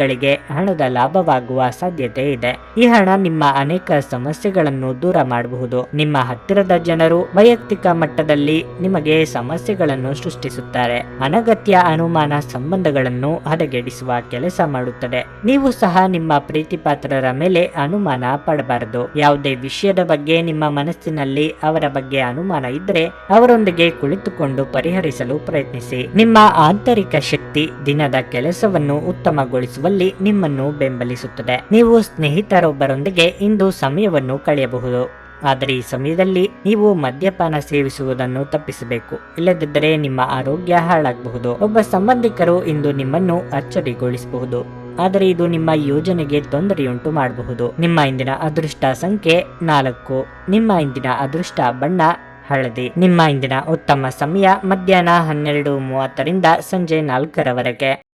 [SPEAKER 1] ವ್ಯಾಪಾರಿಗಳಿಗೆ ಹಣದ ಲಾಭವಾಗುವ ಸಾಧ್ಯತೆ ಇದೆ. ಈ ಹಣ ನಿಮ್ಮ ಅನೇಕ ಸಮಸ್ಯೆಗಳನ್ನು ದೂರ ಮಾಡಬಹುದು. ನಿಮ್ಮ ಹತ್ತಿರದ ಜನರು ವೈಯಕ್ತಿಕ ಮಟ್ಟದಲ್ಲಿ ನಿಮಗೆ ಸಮಸ್ಯೆಗಳನ್ನು ಸೃಷ್ಟಿಸುತ್ತಾರೆ. ಅನಗತ್ಯ ಅನುಮಾನ ಸಂಬಂಧಗಳನ್ನು ಹದಗೆಡಿಸುವ ಕೆಲಸ ಮಾಡುತ್ತದೆ. ನೀವು ಸಹ ನಿಮ್ಮ ಪ್ರೀತಿಪಾತ್ರರ ಮೇಲೆ ಅನುಮಾನ ಪಡಬಾರದು. ಯಾವುದೇ ವಿಷಯದ ಬಗ್ಗೆ ನಿಮ್ಮ ಮನಸ್ಸಿನಲ್ಲಿ ಅವರ ಬಗ್ಗೆ ಅನುಮಾನ ಇದ್ದರೆ ಅವರೊಂದಿಗೆ ಕುಳಿತುಕೊಂಡು ಪರಿಹರಿಸಲು ಪ್ರಯತ್ನಿಸಿ. ನಿಮ್ಮ ಆಂತರಿಕ ಶಕ್ತಿ ದಿನದ ಕೆಲಸವನ್ನು ಉತ್ತಮಗೊಳಿಸುವಲ್ಲಿ ನಿಮ್ಮನ್ನು ಬೆಂಬಲಿಸುತ್ತದೆ. ನೀವು ಸ್ನೇಹಿತರೊಬ್ಬರೊಂದಿಗೆ ಇಂದು ಸಮಯವನ್ನು ಕಳೆಯಬಹುದು. ಆದರೆ ಈ ಸಮಯದಲ್ಲಿ ನೀವು ಮದ್ಯಪಾನ ಸೇವಿಸುವುದನ್ನು ತಪ್ಪಿಸಬೇಕು. ಇಲ್ಲದಿದ್ದರೆ ನಿಮ್ಮ ಆರೋಗ್ಯ ಹಾಳಾಗಬಹುದು. ಒಬ್ಬ ಸಂಬಂಧಿಕರು ಇಂದು ನಿಮ್ಮನ್ನು ಅಚ್ಚರಿಗೊಳಿಸಬಹುದು. ಆದರೆ ಇದು ನಿಮ್ಮ ಯೋಜನೆಗೆ ತೊಂದರೆಯುಂಟು ಮಾಡಬಹುದು. ನಿಮ್ಮ ಇಂದಿನ ಅದೃಷ್ಟ ಸಂಖ್ಯೆ ನಾಲ್ಕು. ನಿಮ್ಮ ಇಂದಿನ ಅದೃಷ್ಟ ಬಣ್ಣ ಹಳದಿ. ನಿಮ್ಮ ಇಂದಿನ ಉತ್ತಮ ಸಮಯ ಮಧ್ಯಾಹ್ನ ಹನ್ನೆರಡು ಮೂವತ್ತರಿಂದ ಸಂಜೆ ನಾಲ್ಕರವರೆಗೆ.